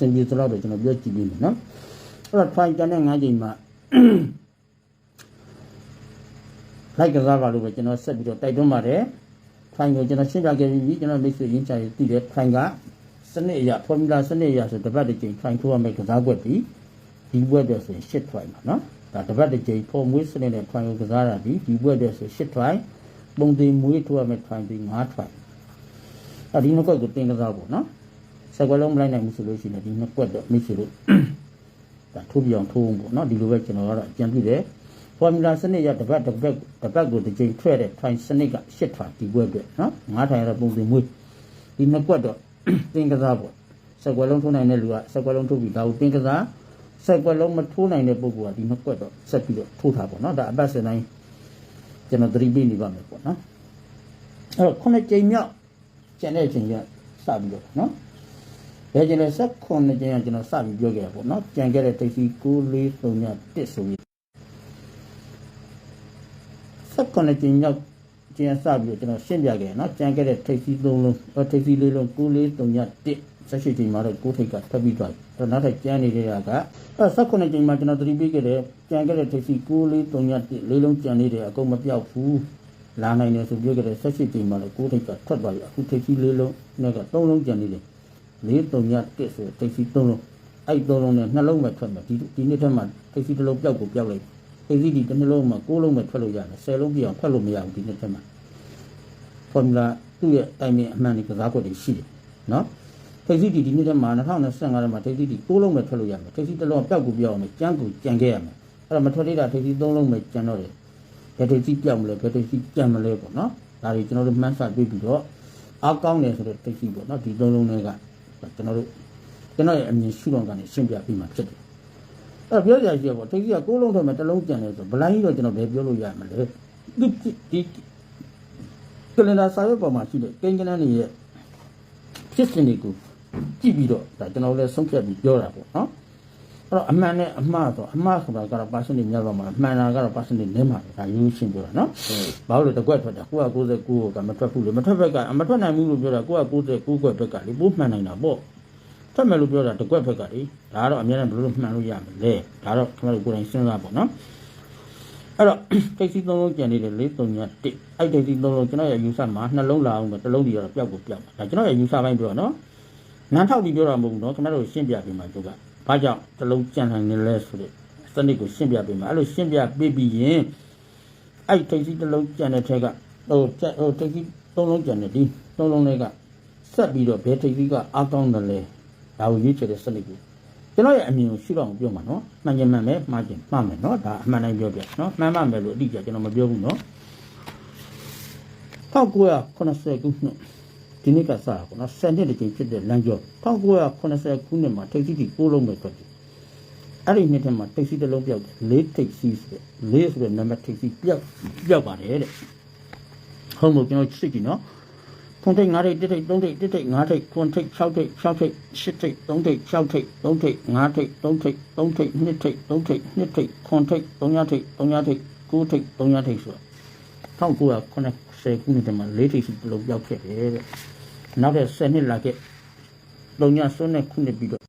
စင်ပြေသလောက်တော့ကျွန်တော်ပြောကြည့်ပြီးမယ်နော်အဲ့တော့ try တန်တဲ့၅ချိန်မှာလိုက်ကစားပါလို့ပဲကျွန်တော်ဆက်ပြီးတော့တိုက်တွန်းပါတယ် try ကိုကျွန်တော်ရှင်းပြခဲ့ပြီးကျွန်တော်မိတ်ဆွေရင်းချရေးသိတယ် try ကစနစ်အရ formula စနစ်အရဆိုတစ်ပတ်တစ်ချိန် try ထိုးရမယ့်ကစားကွက်ဒီဒီဘွက်တော့ဆိုရင်8 try ပါနော်ဒါတစ်ပတ်တစ်ချိန်ဖော်မွေးစနစ်နဲ့ try ကိုကစားတာဒီဒီဘွက်တော့ဆို8 try ပုံသေးမွေးထိုးရမယ့် try ဒီ9 try အဲ့ဒီနှစ်ကွက်ကိုတင်ကစားဖို့နော် စက်ကွက်လုံးမလိုက်နိုင်ဘူးဆိုလို့ရှိရင်ဒီနှစ်ကွက်တော့မိတ်ဆွေတို့ဒါထိုးပြအောင်ထိုးအောင်ပေါ့နော်ဒီလိုပဲကျွန်တော်ကတော့အကြံပြုတယ်ဖော်မူလာစနစ်ရတစ်ပတ်တစ်ပတ်တစ်ပတ်ကိုတစ်ကြိမ်ထွက်တဲ့ try စနစ်က8 try ဒီဘွက်အတွက်နော်9 try ရပုံစံမွေးဒီနှစ်ကွက်တော့တင်ကစားပေါ့စက်ကွက်လုံးထိုးနိုင်တဲ့လူကစက်ကွက်လုံးထိုးပြီးဒါကိုတင်ကစားစက်ကွက်လုံးမထိုးနိုင်တဲ့ပုဂ္ဂိုလ်ကဒီနှစ်ကွက်တော့ဆက်ပြီးတော့ထိုးထားပေါ့နော်ဒါအပတ်စဉ်တိုင်းကျွန်တော်သတိပေးနေပါမယ်ပေါ့နော်အဲ့တော့ခုနှစ်ကြိမ်မြောက်ကျန်တဲ့အချိန်ကစပြီးတော့နော် ဒါကျင်လည်းဆက်ခွန်နေကြရင်ကျွန်တော်စပြီးပြောခဲ့ရပေါ့နော်ကြံခဲ့တဲ့တိတ်စီ9431ဆိုပြီးဆက်ခွန်နေကြရင်ရောက်ကျန်စပြီးကျွန်တော်ရှင်းပြခဲ့ရနော်ကြံခဲ့တဲ့တိတ်စီ3လုံးတိတ်စီ4လုံး9431ဆက်ရှိချိန်မှာတော့ကိုထိတ်ကဖက်ပြီးသွားတယ်နောက်ထပ်ကျန်နေတဲ့ကအဲဆက်ခွန်နေကြမှာကျွန်တော်သတိပေးခဲ့တယ်ကြံခဲ့တဲ့တိတ်စီ9431လေးလုံးကျန်နေတယ်အကုန်မပြောက်ဘူးလာနိုင်တယ်ဆိုပြောခဲ့တဲ့ဆက်ရှိချိန်မှာလည်းကိုထိတ်ကထွက်သွားပြီအခုတိတ်စီ4လုံးနဲ့က3လုံးကျန်နေတယ် လေးတုံညတစ်ဆိုတိတ်စီသုံးလုံးအဲ့သုံးလုံးနဲ့နှလုံးပဲထွက်မယ်ဒီဒီနေ့ထက်မှတိတ်စီတစ်လုံးပျောက်ကိုပျောက်လိုက်တိတ်စီဒီတစ်နှလုံးမှာကိုးလုံးပဲထွက်လို့ရတယ်ဆယ်လုံးပြအောင်ထွက်လို့မရဘူးဒီနေ့ထက်မှဖော်မူလာသူ့ရဲ့တိုင်ပင်အမှန်ဒီကစားကွက်တွေရှိတယ်နော်တိတ်စီဒီဒီနေ့ထက်မှ2025ထဲမှာတိတ်စီဒီကိုးလုံးပဲထွက်လို့ရမယ်တိတ်စီတစ်လုံးပျောက်ကိုပျောက်အောင်ကျန်းကိုကြံခဲ့ရမယ်အဲ့တော့မထွက်သေးတာတိတ်စီသုံးလုံးပဲကျန်တော့တယ်ဘယ်တိတ်စီပျောက်မလဲဘယ်တိတ်စီကြံမလဲပေါ့နော်ဒါတွေကျွန်တော်တို့မှန်းဆတွေ့ပြီးတော့အားကောင်းတယ်ဆိုတော့တိတ်စီပေါ့နော်ဒီသုံးလုံးတွေက ကျွန်တော်တို့ကျွန်တော်ရဲ့အမြင်ရှုထောင့်ကနေရှင်းပြပြီးမှဖြစ်တယ်အဲ့ပြောကြရရှိရပေါ့တိတ်ကြီးကကိုးလုံးထဲမှာတစ်လုံးကျန်တယ်ဆိုဗလိုင်းကြီးတော့ကျွန်တော်ဘယ်ပြောလို့ရမလဲဒီဒီကလန်ဒါစာရွက်ပေါ်မှာရှိတဲ့ကိန်းကနန်းတွေရဲ့ဖြစ်စဉ်တွေကိုကြည့်ပြီးတော့ဒါကျွန်တော်လည်းဆုံးဖြတ်ပြီးပြောတာပေါ့နော် အဲ့တော့အမှန်နဲ့အမှားဆိုအမှားဆိုတာကတော့ percentage များပါမှာအမှန်တာကတော့ percentage နည်းမှာပဲဒါရိုးရှင်းပြောတာနော်ဘာလို့လဲတကွက်ထွက်တာကိုက99ကမထွက်ဘူးလေမထွက်ဘက်ကမထွက်နိုင်ဘူးလို့ပြောတာကိုက99ကွက်ဘက်ကလေပိုးမှန်နိုင်တာပေါ့ထွက်မယ်လို့ပြောတာတကွက်ဘက်ကလေဒါကတော့အများနဲ့ဘယ်လိုမှန်လို့ရမလဲဒါတော့ခင်ဗျားတို့ကိုယ်တိုင်စဉ်းစားပေါ့နော်အဲ့တော့တိတ်စီသုံးလုံးကျန်နေတယ်လေးသုံးညတစ်အဲ့တိတ်စီသုံးလုံးကျွန်တော်ရဲ့ယူဆမှာနှလုံးလာအောင်ပဲတစ်လုံးဒီကတော့ပျောက်ကိုပျောက်ဒါကျွန်တော်ရဲ့ယူဆပိုင်းပြောနော်နန်းထောက်ပြီးပြောတာမဟုတ်ဘူးနော်ခင်ဗျားတို့ရှင်းပြပေးမှာကျုပ်က ဘာကြောင့်တစ်လုံးကြံနိုင်နေလဲဆိုတဲ့စနစ်ကိုရှင်းပြပေးမှာအဲ့လိုရှင်းပြပေးပြီးရင်အဲ့တိတ်စီတစ်လုံးကြံတဲ့ထက်ကဟိုကြက်ဟိုတိတ်စီသုံးလုံးကြံတဲ့ဒီသုံးလုံးတွေကဆက်ပြီးတော့ဘယ်တိတ်စီကအားကောင်းတယ်လဲဒါကိုရွေးချယ်တဲ့စနစ်ကိုကျွန်တော်ရဲ့အမြင်ကိုရှုတော့အောင်ပြောမှာနော်မှန်ချင်မှန်မယ်မှားချင်မှားမယ်နော်ဒါအမှန်တိုင်းပြောပြနော်မှန်မှမယ်လို့အတိအကျကျွန်တော်မပြောဘူးနော်1980ခုနှစ် ဒီနေ့ကစတာပေါ့နော်10နှစ်တကြိမ်ဖြစ်တဲ့လမ်းကျော်1980ခုနှစ်မှာထိပ်စီးတီ6လုံးပဲထွက်တယ်အဲ့ဒီနှစ်ထဲမှာထိပ်စီးတစ်လုံးပြောက်တယ်၄ထိပ်စီးဆိုတဲ့၄ဆိုတဲ့နံပါတ်ထိပ်စီးပြောက်ပြောက်ပါတယ်တဲ့ဟုတ်မို့ကျွန်တော်စစ်ကြည့်နော်ခွန်ထိတ်၅ထိတ်တစ်ထိတ်၃ထိတ်တစ်ထိတ်၅ထိတ်ခွန်ထိတ်၆ထိတ်၆ထိတ်၈ထိတ်၃ထိတ်၆ထိတ်၃ထိတ်၅ထိတ်၃ထိတ်၃ထိတ်၂ထိတ်၃ထိတ်၂ထိတ်ခွန်ထိတ်၃ညထိတ်၃ညထိတ်၉ထိတ်၃ညထိတ်ဆိုတော့ 1990ခုနှစ်တည်းမှာ၄ထိတ်စီတစ်လုံးပြောက်ခဲ့တယ်တဲ့နောက်တဲ့10နှစ်လာခဲ့၃ညစွန်းနဲ့ခုနှစ်ပြီးတော့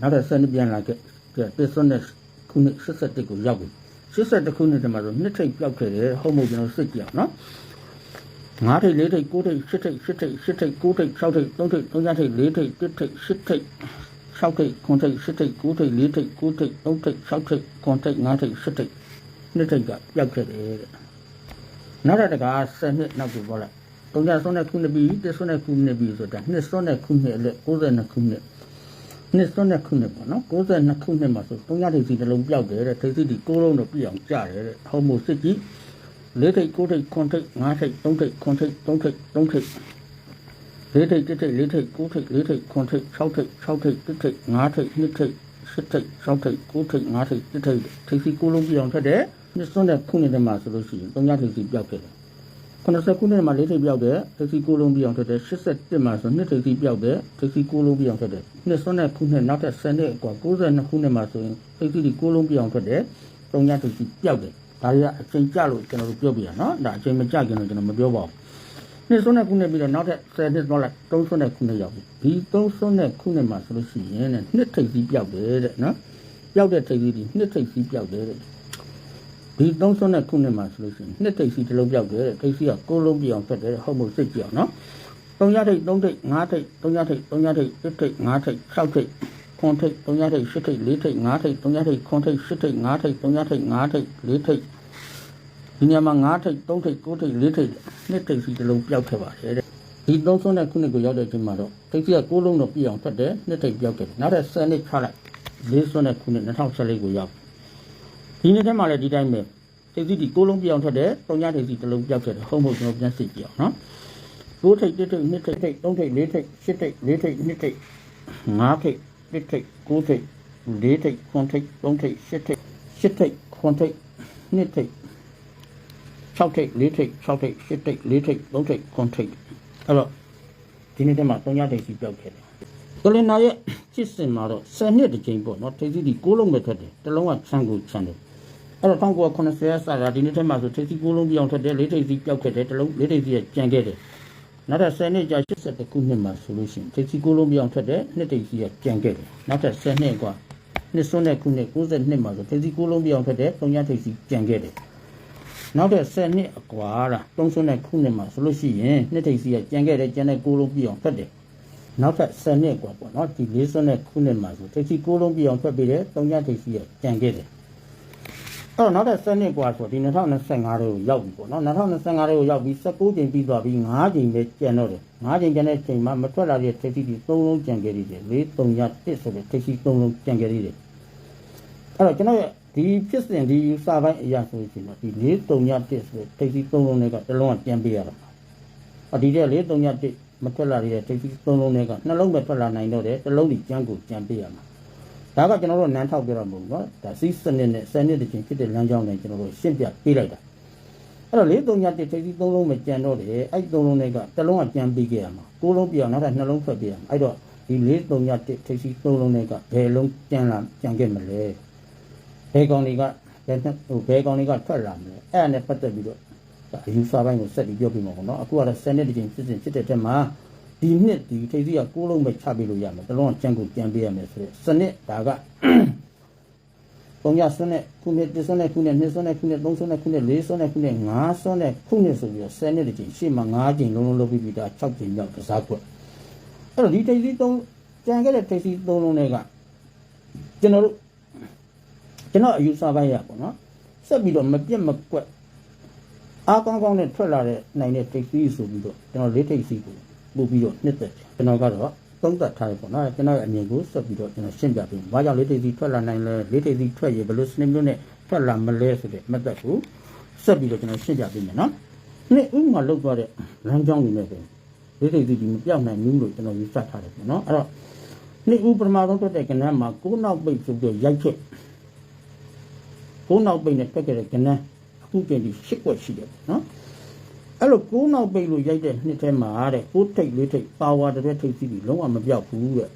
နောက်တဲ့10နှစ်ပြန်လာခဲ့ပြစွန်းနဲ့ခုနှစ်81ကိုရောက်ပြီ81ခုနှစ်တည်းမှာဆိုနှစ်ထိတ်ပြောက်ခဲ့တယ်ဟုတ်မို့ကျွန်တော်စစ်ကြည့်အောင်နော်ငါးထိပ်လေးထိပ်ကိုးထိပ်ရှစ်ထိပ်ရှစ်ထိပ်ရှစ်ထိပ်ကိုးထိပ်၆ထိပ်သုံးထိပ်သုံးထိပ်လေးထိပ်တစ်ထိပ်ရှစ်ထိပ်၆ထိပ်ခုနှစ်ထိပ်ရှစ်ထိပ်ကိုးထိပ်လေးထိပ်ကိုးထိပ်သုံးထိပ်၆ထိပ်ခုနှစ်ထိပ်ငါးထိပ်ရှစ်ထိပ်နှစ်ထိပ်ကပြောက်ခဲ့တယ်တဲ့ နောက်တစ်ခါ10နှစ်နောက်ကိုပေါ်လိုက်တုံးကြဆုံးတဲ့ခုနှစ်ပြီးတစ်ဆုံးတဲ့ခုနှစ်ပြီးဆိုတာနှစ်ဆုံးတဲ့ခုနှစ်လက်62ခုနှစ်နှစ်ဆုံးတဲ့ခုနှစ်ပေါ့နော်62ခုနှစ်မှာဆိုတုံးကြထိပ်စီတစ်လုံးပြောက်တယ်တဲ့ထိပ်စီဒီကိုးလုံးတော့ပြည့်အောင်ကြားတယ်တဲ့ဟောမို့စစ်ကြည့်လေးထိတ်ကိုးထိတ်ခွန်ထိတ်ငါးထိတ်သုံးထိတ်ခွန်ထိတ်သုံးထိတ်သုံးထိတ်လေးထိတ်တစ်ထိတ်လေးထိတ်ကိုးထိတ်လေးထိတ်ခွန်ထိတ်၆ထိတ်၆ထိတ်တစ်ထိတ်ငါးထိတ်နှစ်ထိတ်ရှစ်ထိတ်၆ထိတ်ကိုးထိတ်ငါးထိတ်တစ်ထိတ်ထိတ်စီကိုးလုံးပြအောင်ထက်တယ် နှစ်စွန်းတဲ့ခုနှစ်တည်းမှာဆိုလို့ရှိရင်သုံးညထိတ်စီပြောက်ခဲ့တယ်90ခုနှစ်မှာလေးထိတ်ပြောက်တယ်ထိတ်စီကိုးလုံးပြအောင်ထက်တယ်81မှာဆိုနှစ်ထိတ်စီပြောက်တယ်ထိတ်စီကိုးလုံးပြအောင်ထက်တယ်နှစ်စွန်းတဲ့ခုနှစ်နောက်ထပ်10နှစ်กว่า92ခုနှစ်မှာဆိုရင်ထိတ်စီကိုးလုံးပြအောင်ထက်တယ်သုံးညထိတ်စီပြောက်တယ် ဒါတွေကအချိန်ကြလို့ကျွန်တော်တို့ပြောပြရနော်ဒါအချိန်မကြခင်တော့ကျွန်တော်မပြောပါဘူး နှစ်စွန်းနဲ့ခုနှစ်ပြီးတော့နောက်ထပ်10နှစ်သွားလိုက်3စွန်းနဲ့ခုနှစ်ရောက်ပြီဒီ3စွန်းနဲ့ခုနှစ်မှာဆိုလို့ရှိရင်တဲ့နှစ်ထိပ်စီးပြောက်တယ်တဲ့နော်ပြောက်တဲ့ထိပ်စီးဒီနှစ်ထိပ်စီးပြောက်တယ်တဲ့ ဒီ3စွန်းနဲ့ခုနှစ်မှာဆိုလို့ရှိရင်နှစ်ထိပ်စီးတစ်လုံးပြောက်တယ်တဲ့ထိပ်စီးကကိုးလုံးပြောင်ဖြစ်တယ်ဟုတ်မို့စိတ်ပြောင်နော်3ရထိပ်3ထိပ်5ထိပ်3ရထိပ်3ရထိပ်1ထိပ်5ထိပ်6ထိပ်ခွန်ထိပ်3ရထိပ်8ထိပ်4ထိပ်5ထိပ်3ရထိပ်ခွန်ထိပ်8ထိပ်5ထိပ်3ရထိပ်5ထိပ်4ထိပ်ဒီနေရာမှာ9ထိပ်3ထိပ်9ထိပ်4ထိပ်နှစ်ထိပ်စီတစ်လုံးပျောက်ခဲ့ပါတယ်တဲ့ဒီသုံးဆုံးတဲ့ခုနှစ်ကိုရောက်တဲ့အချိန်မှာတော့ထိပ်စီက9လုံးတော့ပြည့်အောင်ထွက်တယ်နှစ်ထိပ်ပျောက်ခဲ့တယ်နောက်ထပ်10နှစ်ချလိုက်လေးဆုံးတဲ့ခုနှစ်2014ကိုရောက် ဒီနှစ်ထဲမှာလည်းဒီတိုင်းပဲထိပ်စီဒီ9လုံးပြည့်အောင်ထွက်တယ်၃ညထိပ်စီတစ်လုံးပျောက်ခဲ့တယ်ဟုတ်မဟုတ်ကျွန်တော်ပြန်စစ်ကြည့်အောင်နော်9ထိပ်1ထိပ်2ထိပ်3ထိပ်4ထိပ်10ထိပ်8ထိပ်4ထိပ်2ထိပ်5ထိပ်1ထိပ်9ထိပ်4ထိပ်9ထိပ်3ထိပ်8ထိပ်8ထိပ်9ထိပ်2ထိပ်6ထိပ်4ထိပ်6ထိပ်8ထိပ်4ထိပ်3ထိပ်9ထိပ်အဲ့တော့ဒီနေ့တည်းမှာ3ညထိပ်စီပြောက်ခဲ့တယ်ကလင်နာရဲ့ဖြစ်စဉ်မှာတော့10နှစ်တစ်ကြိမ်ပေါ့နော်ထိပ်စီဒီ6လုံးပဲထွက်တယ်တစ်လုံးကချမ်းကိုချမ်းတယ် အဲ့တော့1980ရစတာဒီနေ့တည်းမှာဆိုထိပ်စီ6လုံးပြောင်းထွက်တယ်4ထိပ်စီပြောက်ခဲ့တယ်တစ်လုံး4ထိပ်စီကကြံခဲ့တယ်နောက်ထပ်10နှစ်ကြာ80ခုနှစ်မှာဆိုလို့ရှိရင်ထိပ်စီ6လုံးပြောင်းထွက်တယ်2ထိပ်စီကကြံခဲ့တယ်နောက်ထပ်10နှစ်กว่าနှစ်စွန်းတဲ့ခုနှစ်92မှာဆိုထိပ်စီ6လုံးပြောင်းထွက်တယ်3ညထိပ်စီကြံခဲ့တယ် နောက်တဲ့10နှစ်အကွာလား30နဲ့ခုနှစ်မှာဆိုလို့ရှိရင်နှစ်ထိပ်စီကကြံခဲ့တဲ့ကျန်တဲ့6လုံးပြည့်အောင်ဖက်တယ်နောက်ထပ်10နှစ်กว่าပေါ့နော်ဒီ40နဲ့ခုနှစ်မှာဆိုထိပ်စီ6လုံးပြည့်အောင်ဖက်ပြီးတယ်3ညထိပ်စီကကြံခဲ့တယ် အဲ့တော့နောက်တဲ့10နှစ်กว่าဆိုဒီ2025ကိုရောက်ပြီပေါ့နော်2025ကိုရောက်ပြီး19ကြိမ်ပြီးသွားပြီး5ကြိမ်ပဲကျန်တော့တယ်5ကြိမ်ကျန်တဲ့ချိန်မှာမထွက်လာတဲ့ထိပ်စီဒီ3လုံးကြံခဲ့သေးတယ်4 3ည1ဆိုတဲ့ထိပ်စီ3လုံးကြံခဲ့သေးတယ် အဲ့တော့ကျွန်တော်ရဲ့ဒီဖြစ်စဉ်ဒီစာပိုင်းအရာဆိုရင်တော့ဒီ၄3ည1ဆိုတဲ့ထိပ်စီး3လုံးတွေကတစ်လုံးကပြန်ပေးရတာ။အဒီတဲ့၄3ည1မထွက်လာတဲ့ထိပ်စီး3လုံးတွေကနှလုံးပဲထွက်လာနိုင်တော့တယ်တစ်လုံးဒီကျန်းကိုကျန်ပေးရမှာ။ ဒါကကျွန်တော်တို့နန်းထောက်ပြရမှာမဟုတ်ဘူးနော်။ဒါစီးစနစ်နဲ့စနစ်တစ်ချင်းဖြစ်တဲ့လမ်းကြောင်းနဲ့ကျွန်တော်တို့ရှင်းပြပေးလိုက်တာ။အဲ့တော့၄3ည1ထိပ်စီး3လုံးပဲကျန်တော့တယ်။အဲ့3လုံးတွေကတစ်လုံးကကျန်ပေးခဲ့ရမှာ။9လုံးပြအောင်နောက်ထပ်2လုံးထွက်ပေးရမှာ။အဲ့တော့ဒီ၄3ည1ထိပ်စီး3လုံးတွေကဘယ်လုံးကျန်လာကျန်ခဲ့မလဲ။ဘယ်ကောင်တွေကဘယ်နဲ့ဟိုဘယ်ကောင်တွေကထွက်လာမလဲအဲ့ဒါနဲ့ပတ်သက်ပြီးတော့ဒါအယူဆပိုင်းကိုဆက်ပြီးပြောပြမှာပေါ့နော်အခုကတော့10နှစ်တစ်ချိန်ဖြစ်စဉ်ဖြစ်တဲ့တက်မှာ ဒီနှစ်ဒီထိပ်စီက6လုံးပဲချပေးလို့ရမယ်တလုံးကကြံကိုကြံပေးရမယ်ဆိုတော့စနစ်ဒါကပုံရစွန်းနဲ့ခုနှစ်တစ်စွန်းနဲ့ခုနှစ်နှစ်စွန်းနဲ့ခုနှစ်သုံးစွန်းနဲ့ခုနှစ်လေးစွန်းနဲ့ခုနှစ်ငါးစွန်းနဲ့ခုနှစ်ဆိုပြီးတော့10နှစ်တစ်ချိန်ရှေ့မှာ9ချိန်လုံးလုံးလုပ်ပြီးပြီးဒါ6ချိန်မြောက်ကစားကွက်အဲ့တော့ဒီထိပ်စီ3ကြံခဲ့တဲ့ထိပ်စီ3လုံးတွေကကျွန်တော်တို့ကျွန်တော်အယူဆပိုင်းရပေါ့နော်ဆက်ပြီးတော့မပြတ်မကွက်အားကောင်းကောင်းနဲ့ထွက်လာတဲ့နိုင်တဲ့ထိပ်စီးဆိုပြီးတော့ကျွန်တော်လေးထိပ်စီးကို ပို့ပြီးတော့နှစ်သက်တယ်ကျွန်တော်ကတော့သုံးသပ်ထားရပေါ့နော်ကျွန်တော်ရဲ့အမြင်ကိုဆက်ပြီးတော့ကျွန်တော်ရှင်းပြပေးဘာကြောင့်လေးထိပ်စီးထွက်လာနိုင်လဲလေးထိပ်စီးထွက်ရဘယ်လိုစနစ်မျိုးနဲ့ထွက်လာမလဲဆိုတဲ့မသက်ကိုဆက်ပြီးတော့ကျွန်တော်ရှင်းပြပေးမယ်နော်နေ့ဥမာလောက်သွားတဲ့လမ်းကြောင်းတွေနဲ့ပဲလေးထိပ်စီးဒီမပြောင်းနိုင်ဘူးလို့ကျွန်တော်ယူဆထားတယ်ပေါ့နော်အဲ့တော့နေ့ဥပထမဆုံးထွက်တဲ့ကဏ္ဍမှာကိုးနောက်ပိတ်ဆိုပြီးရိုက်ချက်ကိုးနောက်ပိတ်နဲ့တက်ခဲ့တဲ့ကဏ္ဍအခုကျရင်ဒီရှစ်ကွက်ရှိတယ်ပေါ့နော် အဲ့လိုကိုးနောက်ပိတ်လို့ရိုက်တဲ့နှစ်ထဲမှာတဲ့ကိုးထိတ်လေးထိတ်ပါဝါတဲ့ထိတ်စီပြီးလုံးဝမပြောက်ဘူးတဲ့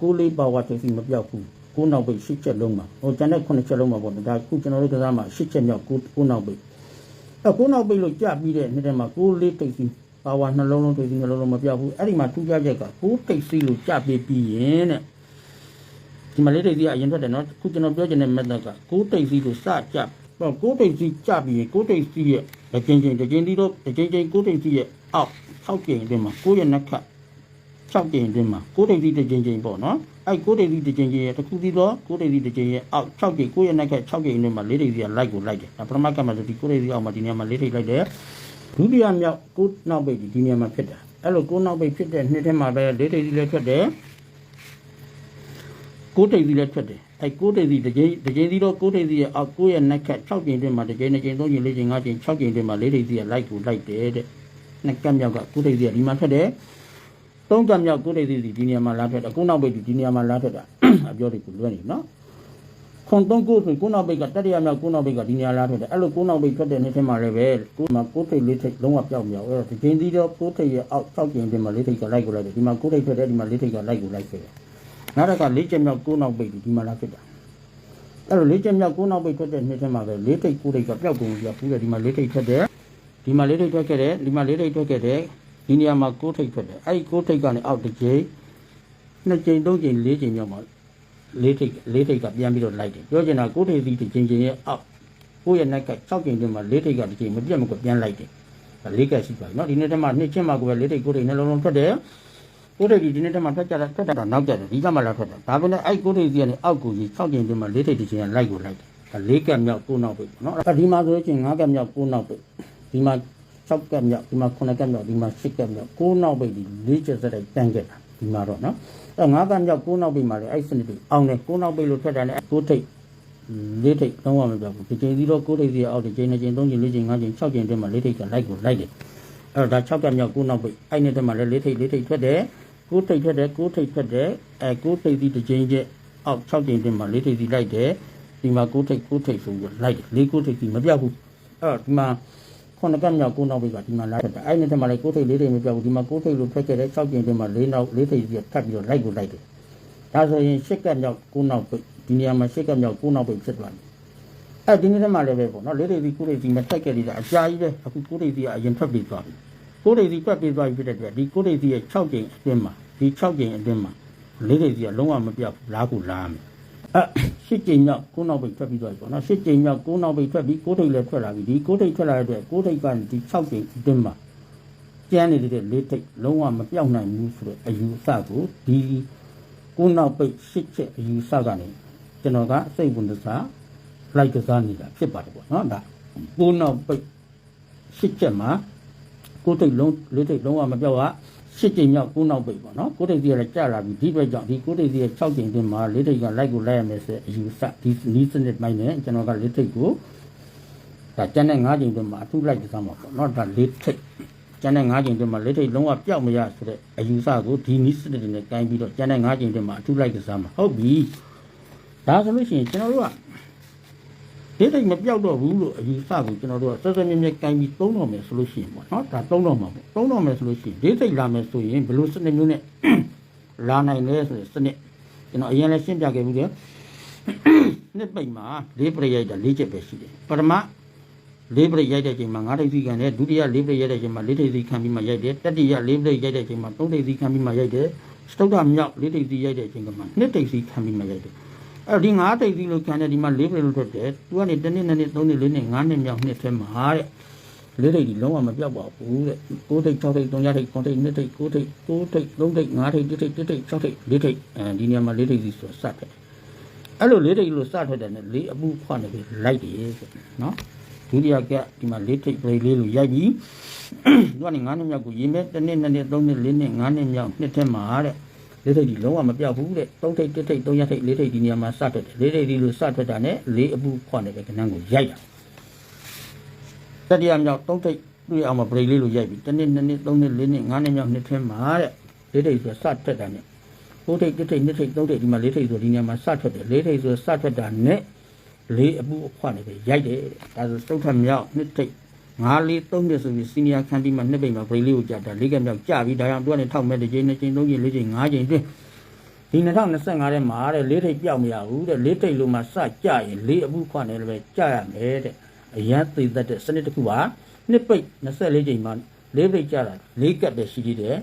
ကိုးလေးပါဝါထိတ်စီမပြောက်ဘူးကိုးနောက်ပိတ်ရှစ်ချက်လုံးမှာဟိုကျန်တဲ့ခုနှစ်ချက်လုံးမှာပေါ့ဒါအခုကျွန်တော်တို့ကစားမှာရှစ်ချက်မြောက်ကိုးကိုးနောက်ပိတ်အဲ့ကိုးနောက်ပိတ်လို့ကြပြီးတဲ့နှစ်ထဲမှာကိုးလေးထိတ်စီပါဝါနှလုံးလုံးထိတ်စီနှလုံးလုံးမပြောက်ဘူးအဲ့ဒီမှာထူးခြားချက်ကကိုးထိတ်စီလို့ကြပြီးပြီးရင်တဲ့ဒီမလေးတိတ်စီကအရင်ထွက်တယ်နော်ခုကျွန်တော်ပြောချင်တဲ့ method ကကိုးတိတ်စီကိုစကြပေါ့ ကိုးတိတ်စီကြပြီးရင်ကိုးတိတ်စီရဲ့တစ်ချိန်ချိန်တစ်ချိန်ဒီတော့တစ်ချိန်ချိန်ကိုးတိတ်စီရဲ့အောက်6ချိန်အတွင်းမှာကိုးရဲ့နှက်ခတ်6ချိန်အတွင်းမှာကိုးတိတ်စီတစ်ချိန်ချိန်ပေါ့နော်အဲ့ကိုးတိတ်စီတစ်ချိန်ချိန်ရဲ့တစ်ခုစီတော့ကိုးတိတ်စီတစ်ချိန်ရဲ့အောက်6ချိန်ကိုးရဲ့နှက်ခတ်6ချိန်အတွင်းမှာလေးတိတ်စီကလိုက်ကိုလိုက်တယ်ဒါပထမကမှဆိုဒီကိုးတိတ်စီအောက်မှာဒီနေရာမှာလေးတိတ်လိုက်တယ်ဒုတိယမြောက်ကိုးနောက်ပိတ်ဒီနေရာမှာဖြစ်တာအဲ့လိုကိုးနောက်ပိတ်ဖြစ်တဲ့နှစ်ထဲမှာပဲလေးတိတ်စီလည်းထွက်တယ် ကိုးတိတ်စီလည်းထွက်တယ်အဲကိုးတိတ်စီတစ်ကြိမ်တစ်ကြိမ်စီတော့ကိုးတိတ်စီရဲ့အောက်ကိုးရဲ့နှက်ခတ်6ကြိမ်တွင်းမှာတစ်ကြိမ်နှစ်ကြိမ်သုံးကြိမ်လေးကြိမ်ငါးကြိမ်6ကြိမ်တွင်းမှာလေးတိတ်စီကလိုက်ကိုလိုက်တယ်တဲ့နှက်ကပ်မြောက်ကကိုးတိတ်စီကဒီမှာထွက်တယ်သုံးကပ်မြောက်ကိုးတိတ်စီဒီနေရာမှာလာထွက်တာကိုးနောက်ပိတ်ဒီနေရာမှာလာထွက်တာအပြောတွေကိုလွှဲနေနော်ခွန်သုံးကိုးဆိုကိုးနောက်ပိတ်ကတတိယမြောက်ကိုးနောက်ပိတ်ကဒီနေရာလာထွက်တယ်အဲ့လိုကိုးနောက်ပိတ်ထွက်တဲ့နေ့ထဲမှာလည်းပဲကိုးမှာကိုးထိတ်လေးထိတ်လုံးဝပြောက်မြောက်အဲ့တော့ဒီချိန်စီတော့ကိုးထိတ်ရဲ့အောက်6ကြိမ်တွင်းမှာလေးထိတ်ကလိုက်ကိုလိုက်တယ်ဒီမှာကိုးထိတ်ထွက်တယ်ဒီမှာလေးထိတ်ကလိုက်ကိုလိုက်ခဲ့တယ် နောက်တစ်ခါလေးချက်မြောက်ကိုးနောက်ပိတ်ဒီမှာလာဖြစ်တာအဲ့လိုလေးချက်မြောက်ကိုးနောက်ပိတ်ထွက်တဲ့နှစ်ထဲမှာပဲလေးထိတ်ကိုးထိတ်ကပျောက်ကုန်ပြီပူးတယ်ဒီမှာလေးထိတ်ထွက်တယ် ဒီမှာလေးထိတ်ထွက်ခဲ့တယ်ဒီမှာလေးထိတ်ထွက်ခဲ့တယ်ဒီနေရာမှာကိုးထိတ်ထွက်တယ်အဲ့ဒီကိုးထိတ်ကနေအောက်တစ်ကြိမ်နှစ်ကြိမ်သုံးကြိမ်လေးကြိမ်မြောက်မှာလေးထိတ်လေးထိတ်ကပြန်ပြီးတော့လိုက်တယ်ပြောချင်တာကိုးထိတ်စီတစ်ကြိမ်ကြိမ်ရဲ့အောက်ကိုယ့်ရဲ့ neck က6ကြိမ်တွင်မှာလေးထိတ်ကတစ်ကြိမ်မပြတ်မကွက်ပြန်လိုက်တယ်ဒါလေးကရှိပါပြီเนาะဒီနေ့တည်းမှာနှစ်ချင်းမှာကိုပဲလေးထိတ်ကိုးထိတ်နှလုံးလုံးထွက်တယ် ကိုထိပ်ကြီးဒီနေ့တက်မှထွက်ကြတာထွက်တာတော့နောက်ကျတယ်ဒီကမှလာထွက်တာဒါပေမဲ့အဲ့ကိုထိပ်ကြီးကနေအောက်ကိုကြီး၆ကျင်းကျင်းမှ၄ထိပ်တစ်ကျင်းကလိုက်ကိုလိုက်တယ်ဒါ၄ကက်မြောက်ကိုနောက်ပဲနော်အဲ့ဒီမှာဆိုရင်၅ကက်မြောက်ကိုနောက်ပဲဒီမှာ6ကက်မြောက်ဒီမှာ9ကက်မြောက်ဒီမှာ10ကက်မြောက်ကိုနောက်ပဲဒီ၄ချက်စက်တိုင်းတန်းခဲ့တာဒီမှာတော့နော်အဲ့၅ကက်မြောက်ကိုနောက်ပဲမှာလေအဲ့စနစ်တွေအောင်တယ်ကိုနောက်ပဲလို့ထွက်တာနဲ့ကိုထိပ်လေးထိပ်တော့မပြောဘူးဒီချိန်စီတော့ကိုထိပ်စီအောက်ဒီချိန်နှစ်ချိန်သုံးချိန်လေးချိန်ငါးချိန်၆ချိန်တည်းမှာလေးထိပ်ကလိုက်ကိုလိုက်တယ်အဲ့တော့ဒါ6ကက်မြောက်ကိုနောက်ပဲအဲ့နဲ့တည်းမှာလည်းလေးထိပ်လေးထိပ်ထွက်တယ် 9ထိပ်ထွက်တယ်9ထိပ်ထွက်တယ်အဲ9ထိပ်စီတစ်ချိန်ချင်းအောက်6ချိန်တည်းမှာ၄ထိပ်စီလိုက်တယ်ဒီမှာ9ထိပ်9ထိပ်ဆိုပြီးလိုက်တယ်၄9ထိပ်စီမပြောက်ဘူးအဲ့တော့ဒီမှာခုနကမြောက်9နောက်ပိတ်ကဒီမှာလာထွက်တယ်အဲ့နဲ့တည်းမှာလည်း9ထိပ်၄ထိပ်မပြောက်ဘူးဒီမှာ9ထိပ်လို့ထွက်ခဲ့တယ်6ချိန်တည်းမှာ၄နောက်၄ထိပ်စီထပ်ပြီးတော့လိုက်ကိုလိုက်တယ်ဒါဆိုရင်8ကမြောက်9နောက်ပိတ်ဒီနေရာမှာ8ကမြောက်9နောက်ပိတ်ဖြစ်သွားတယ်အဲ့ဒီနေ့တည်းမှာလည်းပဲပေါ့နော်၄ထိပ်စီ9ထိပ်စီမထွက်ခဲ့သေးတာအကြာကြီးပဲအခု9ထိပ်စီကအရင်ထွက်ပြီးသွားပြီ ကိုယ်တွေစီတွက်ပြေးသွားပြီဖြစ်တဲ့အတွက်ဒီကိုယ်တွေစီရဲ့6ကြိမ်အတွင်းမှာဒီ6ကြိမ်အတွင်းမှာလေးတွေစီကလုံးဝမပြတ်ဘူးလားကူလားမယ်အဲ8ကြိမ်မြောက်ကိုးနောက်ပိတ်ထွက်ပြီးသွားပြီပေါ့နော်8ကြိမ်မြောက်ကိုးနောက်ပိတ်ထွက်ပြီးကိုးထိပ်လည်းထွက်လာပြီဒီကိုးထိပ်ထွက်လာတဲ့အတွက်ကိုးထိပ်ကဒီ6ကြိမ်အတွင်းမှာကျန်းနေတဲ့လေးထိပ်လုံးဝမပြောက်နိုင်ဘူးဆိုတဲ့အယူအဆကိုဒီကိုးနောက်ပိတ်8ချက်အယူအဆကနေကျွန်တော်ကစိတ်ဝင်စားလိုက်ကစားနေတာဖြစ်ပါတယ်ပေါ့နော်ဒါကိုးနောက်ပိတ်8ချက်မှာ ကိုယ်တိတ်လုံးလေးတိတ်လုံးဝမပြောက်ရရှစ်ကြိမ်မြောက်ကိုနောက်ပိတ်ပေါ့နော်ကိုယ်တိတ်စီကလည်းကြာလာပြီဒီဘက်ကြောင့်ဒီကိုယ်တိတ်စီရဲ့6ကြိမ်တွင်မှာလေးတိတ်ကလိုက်ကိုလိုက်ရမယ်ဆိုအယူဆဒီနီးစနစ်ပိုင်းနဲ့ကျွန်တော်ကလေးတိတ်ကိုဒါကျန်တဲ့9ကြိမ်တွင်မှာအထူးလိုက်ကြမှာပေါ့နော်ဒါလေးထိတ်ကျန်တဲ့9ကြိမ်တွင်မှာလေးထိတ်လုံးဝပျောက်မရဆိုတဲ့အယူဆကိုဒီနီးစနစ်တွေနဲ့ကိုင်းပြီးတော့ကျန်တဲ့9ကြိမ်တွင်မှာအထူးလိုက်ကြမှာဟုတ်ပြီဒါဆိုလို့ရှိရင်ကျွန်တော်တို့က ဒီတိတ်မပြောက်တော့ဘူးလို့အယူဆကိုကျွန်တော်တို့ကစက်စက်မြဲမြဲကင်ပြီးသုံးတော့မယ်ဆိုလို့ရှိရင်ပေါ့နော်ဒါသုံးတော့မှာပေါ့သုံးတော့မယ်ဆိုလို့ရှိရင်ဒီတိတ်လာမယ်ဆိုရင်ဘယ်လိုစနစ်မျိုးနဲ့လာနိုင်လဲဆိုတဲ့စနစ်ကျွန်တော်အရင်လည်းရှင်းပြခဲ့ဘူးလေနှစ်ပိတ်မှာလေးပရိရိုက်တာလေးချက်ပဲရှိတယ်ပထမလေးပရိရိုက်တဲ့ချိန်မှာငါးထိပ်စီခံတယ်ဒုတိယလေးပရိရိုက်တဲ့ချိန်မှာလေးထိပ်စီခံပြီးမှရိုက်တယ်တတိယလေးပရိရိုက်တဲ့ချိန်မှာသုံးထိပ်စီခံပြီးမှရိုက်တယ်စတုတ္ထမြောက်လေးထိပ်စီရိုက်တဲ့ချိန်ကမှနှစ်ထိပ်စီခံပြီးမှရိုက်တယ် အဲ့ဒီ9တိတ်စီလို့ခံတယ်ဒီမှာ၄ပြလို့ထွက်တယ်သူကနေတစ်နှစ်နှစ်နှစ်သုံးနှစ်လေးနှစ်၅နှစ်မြောက်နှစ်ထဲမှာတဲ့လေးတိတ်ဒီလုံးဝမပြောက်ပါဘူးတဲ့9တိတ်6တိတ်3တိတ်9တိတ်2တိတ်9တိတ်9တိတ်3တိတ်5တိတ်1တိတ်1တိတ်6တိတ်4တိတ်အဲဒီနေရာမှာ၄တိတ်စီဆိုစတယ်အဲ့လို၄တိတ်လို့စထွက်တယ်နဲ့၄အပူဖွားနေပြီလိုက်တယ်ဆိုနော်ဒုတိယကဒီမှာ၄တိတ်ပြိလေးလို့ရိုက်ပြီးသူကနေ9နှစ်မြောက်ကိုရင်မဲ့တစ်နှစ်နှစ်နှစ်3နှစ်4နှစ်5နှစ်မြောက်နှစ်ထဲမှာတဲ့ လေးထိပ်ဒီလုံးဝမပြောက်ဘူးတဲ့သုံးထိပ်တစ်ထိပ်သုံးရထိပ်လေးထိပ်ဒီနေရာမှာစထွက်တယ်လေးထိပ်ဒီလိုစထွက်တာနဲ့လေးအပူခွနဲ့ပဲကဏ္ဍကိုရိုက်တာတတိယမြောက်သုံးထိပ်သူ့ရဲ့အောင်မှာပရိတ်လေးလိုရိုက်ပြီတစ်နှစ်နှစ်နှစ်သုံးနှစ်လေးနှစ်ငါးနှစ်မြောက်နှစ်ထင်းမှာတဲ့လေးထိပ်ဆိုစထွက်တာနဲ့ကိုးထိပ်တစ်ထိပ်နှစ်ထိပ်သုံးထိပ်ဒီမှာလေးထိပ်ဆိုဒီနေရာမှာစထွက်တယ်လေးထိပ်ဆိုစထွက်တာနဲ့လေးအပူအခွနဲ့ပဲရိုက်တယ်ဒါဆိုစုတ်ထမြောက်နှစ်ထိပ် ငါးလေးသုံးနှစ်ဆိုပြီးစီနီယာခန်းပြီးမှနှစ်ပိတ်မှာပရိတ်လေးကိုကြာတာလေးကမြောက်ကြာပြီးဒါကြောင့်သူကနေထောက်မဲ့တစ်ချိန်နှစ်ချိန်သုံးချိန်လေးချိန်ငါးချိန်တွင်းဒီ2025ထဲမှာတဲ့လေးထိပ်ပြောက်မရဘူးတဲ့လေးထိပ်လုံးမှာစကြရင်လေးအမှုခွနဲ့လည်းပဲကြရမယ်တဲ့အရန်သိသက်တဲ့စနစ်တစ်ခုပါနှစ်ပိတ်24ချိန်မှာလေးပိတ်ကြတာလေးကပ်ပဲရှိသေးတယ်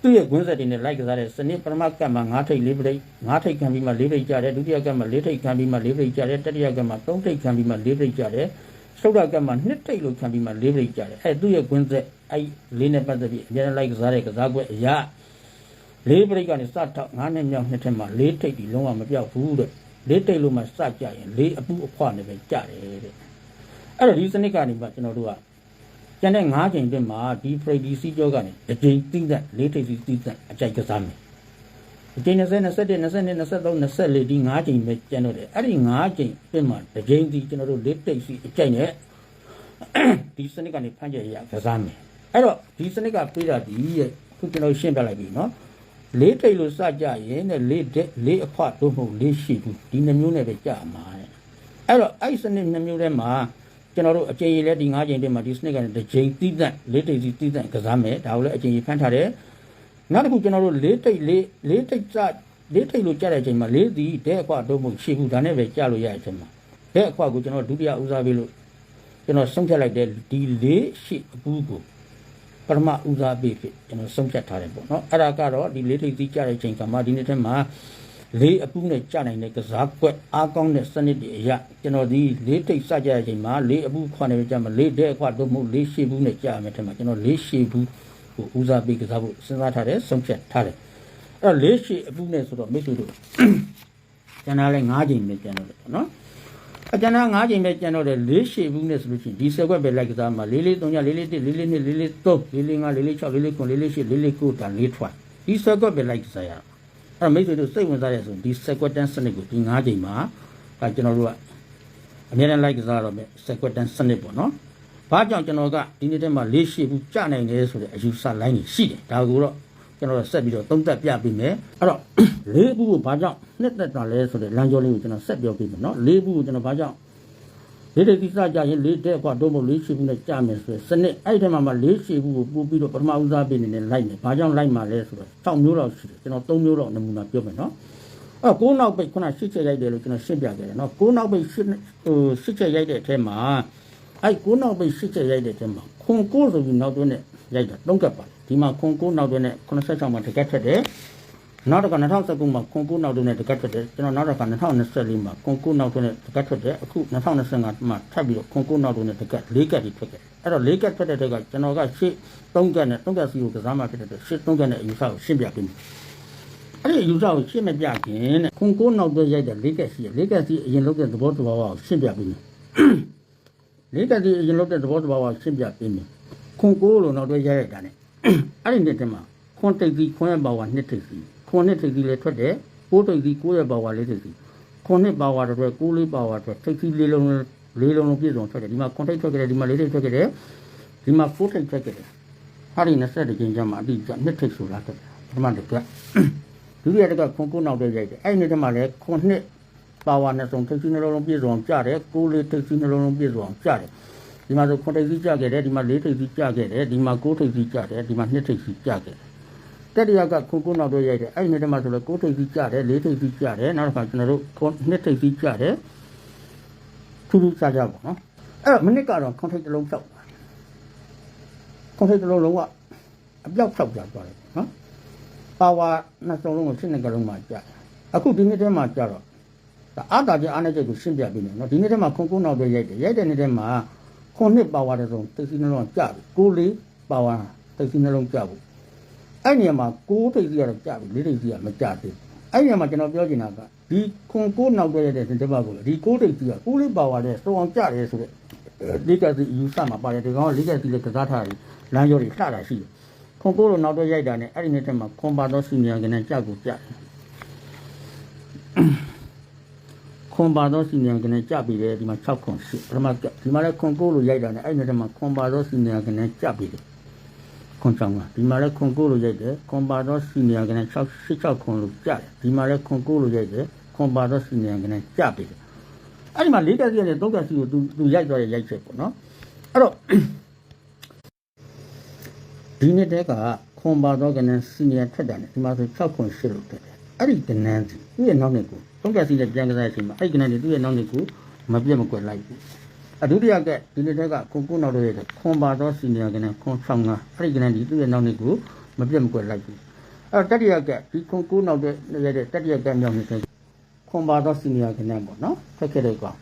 သူ့ရဲ့ကွင်းဆက်တွေနဲ့လိုက်ကစားတဲ့စနစ်ပထမကပ်မှာ9ထိပ်လေးပိတ်9ထိပ်ခံပြီးမှလေးပိတ်ကြတယ်ဒုတိယကပ်မှာလေးထိပ်ခံပြီးမှလေးပိတ်ကြတယ်တတိယကပ်မှာ3ထိပ်ခံပြီးမှလေးပိတ်ကြတယ် သုဒ္ဓကပ်မှာ2ထိပ်လို့ခံပြီးမှလေးပိတ်ကြတယ်အဲသူ့ရဲ့ကွင်းဆက်အဲလေးနဲ့ပတ်သက်ပြီးအများလိုက်ကစားတဲ့ကစားကွက်အရာလေးပရိတ်ကနေစထောက်ငါးနှစ်မြောက်နှစ်ထက်မှာလေးထိပ်ဒီလုံးဝမပြောက်ဘူးတဲ့လေးထိပ်လို့မှစကြရင်လေးအပူအဖွာနဲ့ပဲကြတယ်တဲ့အဲ့တော့ဒီစနစ်ကနေမှကျွန်တော်တို့ကကျန်တဲ့၅ချိန်အတွင်းမှာဒီပရိတ်ဒီစီကြောကနေအချိန်တိသက်လေးထိပ်စီတိသက်အကြိုက်ကစားမယ် အချိန်20 21 22 23 24ဒီ၅ချိန်ပဲကျန်တော့တယ်အဲ့ဒီ၅ချိန်အတွင်းမှာတစ်ချိန်ဒီကျွန်တော်တို့လေးထိပ်စီအကြိုက်နဲ့ဒီစနစ်ကနေဖန်ကျက်ရကစားမယ်အဲ့တော့ဒီစနစ်ကပြေးတာဒီရဲ့ခုကျွန်တော်ရှင်းပြလိုက်ပြီနော်လေးတိတ်လို့စကြရင်တဲ့လေးတဲ့လေးအခွတို့မဟုတ်လေးရှိဘူးဒီနှမျိုးနဲ့ပဲကြာမှာတဲ့အဲ့တော့အဲ့စနစ်နှမျိုးထဲမှာကျွန်တော်တို့အချိန်ရည်လဲဒီ၅ချိန်တည်းမှာဒီစနစ်ကလည်းတစ်ချိန်တီးတန့်လေးတိတ်စီတီးတန့်ကစားမယ်ဒါကိုလည်းအချိန်ရည်ဖမ်းထားတယ် နောက်တစ်ခုကျွန်တော်တို့လေးတိတ်လေးလေးတိတ်စလေးတိတ်လို့ကြာတဲ့အချိန်မှာလေးသည်တဲ့အခွတို့မဟုတ်ရှိဘူးဒါနဲ့ပဲကြာလို့ရတဲ့အချိန်မှာတဲ့အခွကိုကျွန်တော်ဒုတိယဦးစားပေးလို့ကျွန်တော်ဆုံးဖြတ်လိုက်တဲ့ဒီလေးရှိအပူးကိုပထမဦးစားပေးဖြစ်ကျွန်တော်ဆုံးဖြတ်ထားတယ်ပေါ့နော်အဲ့ဒါကတော့ဒီလေးထိပ်သီးကြတဲ့ချိန်ကမှဒီနေ့ထဲမှာလေးအပူးနဲ့ကြနိုင်တဲ့ကစားကွက်အားကောင်းတဲ့စနစ်တွေအရာကျွန်တော်ဒီလေးထိပ်စကြတဲ့အချိန်မှာလေးအပူးခွာနေကြမှာလေးတဲ့အခွတို့မဟုတ်လေးရှိဘူးနဲ့ကြာမယ်ထဲမှာကျွန်တော်လေးရှိဘူး ကိုဦးစားပေးကစားဖို့စဉ်းစားထားတယ်ဆုံးဖြတ်ထားတယ်အဲ့တော့လေးရှိအပူးနဲ့ဆိုတော့မိတ်ဆွေတို့ကျန်တာလဲ9ချိန်ပဲကျန်တော့တယ်ပေါ့နော်အကျန်တာ9ချိန်ပဲကျန်တော့တယ်၄ရှည်ဘူးနဲ့ဆိုလို့ရှိရင်ဒီဆက်ွက်ပဲလိုက်ကစားမှာ၄၄3ည၄၄1 4 4 2 4 4 3 4 4 5 4 4 6 4 4 9 4 4 8 4 4 9ဒါ၄ထွားဒီဆက်ွက်ပဲလိုက်ကစားရအောင်အဲ့တော့မိတ်ဆွေတို့စိတ်ဝင်စားရဆိုဒီဆက်ွက်တန်းစနစ်ကိုဒီ9ချိန်မှာဒါကျွန်တော်တို့ကအများနဲ့လိုက်ကစားတော့မယ်ဆက်ွက်တန်းစနစ်ပေါ့နော် ဘာကြောင့်ကျွန်တော်ကဒီနေ့တည်းမှာ၄ရှည်ဘူးကြနိုင်တယ်ဆိုတဲ့အယူဆလိုင်းကြီးရှိတယ်ဒါကိုတော့ကျွန်တော်ဆက်ပြီးတော့သုံးသပ်ပြပေးမယ်အဲ့တော့လေးဘူးကိုဘာကြောင့်နှစ်သက်တာလဲဆိုတဲ့လမ်းကြောလေးကိုကျွန်တော်ဆက်ပြောပေးမယ်နော်လေးဘူးကိုကျွန်တော်ဘာကြောင့်လေးတဲ့ကိစ္စကြရင်လေးတဲ့ကွာတော့မဟုတ်လေးရှည်ဘူးနဲ့ကြာမယ်ဆိုတဲ့စနစ်အဲ့ဒီထဲမှာမှလေးရှည်ဘူးကိုပို့ပြီးတော့ပထမဦးစားပေးနေနဲ့လိုက်မယ်ဘာကြောင့်လိုက်မှာလဲဆိုတော့6မျိုးလောက်ရှိတယ်ကျွန်တော်3မျိုးလောက်နမူနာပြောမယ်နော်အဲ့ကိုးနောက်ပိတ်ခုနရှစ်ချက်ရိုက်တယ်လို့ကျွန်တော်ရှင်းပြခဲ့တယ်နော်ကိုးနောက်ပိတ်ရှစ်ဟိုရှစ်ချက်ရိုက်တဲ့အထဲမှာ အဲ့ကိုးနောက်ပိတ်ရှစ်ချက်ရိုက်တဲ့အထဲမှာခွန်ကိုးဆိုပြီးနောက်တွင်းနဲ့ရိုက်တာတုံးကပ်ပါဒီမှာခွန်ကိုးနောက်တွင်းနဲ့86မှာတကက်ထက်တယ်နောက်တစ်ခါ2019မှာခွန်ကိုးနောက်တွင်းနဲ့တကက်ထက်တယ်ကျွန်တော်နောက်တစ်ခါ2024မှာခွန်ကိုးနောက်တွင်းနဲ့တကက်ထက်တယ်အခု2025မှာထပ်ပြီးတော့ခွန်ကိုးနောက်တွင်းနဲ့တကက်၄ကက်ကြီးထွက်ခဲ့အဲ့တော့၄ကက်ထွက်တဲ့တက်ကကျွန်တော်ကရှေ့3ကက်နဲ့3ကက်စီကိုကစားမှဖြစ်တဲ့အတွက်ရှေ့3ကက်နဲ့အယူဆကိုရှင်းပြပေးမယ်အဲ့ဒီယူဆကိုရှင်းမပြခင်တဲ့ခွန်ကိုးနောက်တော့ရိုက်တဲ့လေးကက်စီလေးကက်စီအရင်လုပ်တဲ့သဘောတဘာဝကိုရှင်းပြပေးမယ် လေးကက်စီအရင်လုပ်တဲ့သဘောတဘာဝကိုရှင်းပြပေးမယ်ခွန်ကိုးလို့နောက်တော့ရိုက်ရတာ ਨੇ အဲ့ဒီနှစ်တည်းမှာခွန်တိတ်စီခွန်ရဲ့ဘာဝနှစ်တိတ်စီခွန်နှစ်တိတ်စီလည်းထွက်တယ်ကိုးတိတ်စီကိုးရဲ့ဘာဝလေးတိတ်စီခွန်နှစ်ဘာဝတော့ကိုးလေးဘာဝတော့တိတ်စီလေးလုံးလေးလုံးလုံးပြည့်စုံထွက်တယ်ဒီမှာခွန်တိတ်ထွက်ခဲ့တယ်ဒီမှာလေးတိတ်ထွက်ခဲ့တယ်ဒီမှာကိုးတိတ်ထွက်ခဲ့တယ်ဟာဒီ20ကြိမ်ကျမှအတိအကျနှစ်ထိတ်ဆိုလာတယ်ပထမတစ်ကဒုတိယတက်ကခွန်ကိုနောက်တဲ့ရိုက်တယ်အဲ့ဒီနေ့တည်းမှာလည်းခွန်နှစ် ပါဝါနဲ့ဆုံးထိပ်စီနှလုံးလုံးပြည့်စုံကြတယ်ကိုးလေးထိပ်စီနှလုံးလုံးပြည့်စုံကြတယ်ဒီမှာဆိုခွန်ထိပ်စီကြခဲ့တယ်ဒီမှာလေးထိပ်စီကြခဲ့တယ်ဒီမှာကိုးထိပ်စီကြတယ်ဒီမှာနှစ်ထိပ်စီကြခဲ့တယ်တတိယကခွန်ကိုနောက်တဲ့ရိုက်တယ်အဲ့ဒီနေ့တည်းမှာဆိုလည်းကိုးထိပ်စီကြတယ်လေးထိပ်စီကြတယ်နောက်တစ်ခါကျွန်တော်တို့ခွန်နှစ်ထိပ်စီကြတယ်ထူးထူးခြားခြားပေါ့နော်အဲ့တော့မနစ်ကတော့ခွန်ထိပ်တစ်လုံးဖြောက်သွားတယ်ခွန်ထိပ်တစ်လုံးလုံးကအပြောက်ဖြောက်ကြသွားတယ်နော်ပါဝါနှစ်စုံလုံးကိုရှင်းနေကြလုံးမှာကြာတယ်အခုဒီနေ့တည်းမှာကြာတော့ ဒါအာတာကျအားနဲ့ချက်ကိုရှင်းပြပေးမယ်နော်ဒီနေ့တည်းမှာခွန်ကုန်းနောက်ပဲရိုက်တယ်ရိုက်တဲ့နေ့တည်းမှာခွန်နှစ်ပါဝါတဲ့စုံသိစီနှလုံးကြာပြီကိုလေးပါဝါသိစီနှလုံးကြာဘူးအဲ့နေရာမှာကိုသိစီကတော့ကြာပြီလေးသိစီကမကြာသေးဘူးအဲ့နေရာမှာကျွန်တော်ပြောချင်တာကဒီခွန်ကိုနောက်ပဲရိုက်တဲ့ဒီဘက်ကိုဒီကိုသိစီကကိုလေးပါဝါတဲ့စုံအောင်ကြာတယ်ဆိုတဲ့လေးကစီယူဆမှာပါတယ်ဒီကောင်ကလေးကစီလေးကစားထားတယ်လမ်းကျော်တွေလှတာရှိတယ်ခွန်ကိုလိုနောက်တော့ရိုက်တာနဲ့အဲ့ဒီနေ့တည်းမှာခွန်ပါတော့စီနီယာကနေကြောက်ကိုကြတယ် ခွန်ပါတော့စီနီယာကနေကြပြီးတယ်ဒီမှာ6ခွန်ရှိပထမကဒီမှာလည်းခွန်ကိုလိုရိုက်တာနဲ့အဲ့ဒီနေ့တည်းမှာခွန်ပါတော့စီနီယာကနေကြပြီးတယ်ခွန်ချောင်းကဒီမှာလည်းခွန်ကိုလိုရိုက်တယ်ခွန်ပါတော့စီနီယာကနေ6 6ခွန်လို့ကြတယ်ဒီမှာလည်းခွန်ကိုလိုရိုက်တယ်ခွန်ပါတော့စီနီယာကနေကြပြီးတယ်အဲ့ဒီမှာ၄ကစီနဲ့၃ကစီကိုသူသူရိုက်သွားတဲ့ရိုက်ချက်ပေါ့နော်အဲ့တော့ဒီနေ့တည်းကခွန်ပါတော့ကနန်းစီနီယာထက်တာနဲ့ဒီမှာဆို6ခွန်8လို့တက်တယ်အဲ့ဒီကနန်းစီသူ့ရဲ့နောက်နှစ်ကို သုံးကစီနဲ့ပြန်ကစားတဲ့အချိန်မှာအဲ့ဒီကနန်းစီသူ့ရဲ့နောက်နှစ်ကိုမပြတ်မကွက်လိုက်ဘူးအဒုတိယကဒီနေ့တည်းကခွန်ကုနောက်တော့ရဲ့ခွန်ပါတော့စီနီယာကနန်းခွန်ဆောင်ကအဲ့ဒီကနန်းစီသူ့ရဲ့နောက်နှစ်ကိုမပြတ်မကွက်လိုက်ဘူးအဲ့တတိယကဒီခွန်ကုနောက်တဲ့ရဲ့တတိယကမြောက်နေတဲ့ခွန်ပါတော့စီနီယာကနန်းပေါ့နော်ဆက်ခဲ့တဲ့ကောင်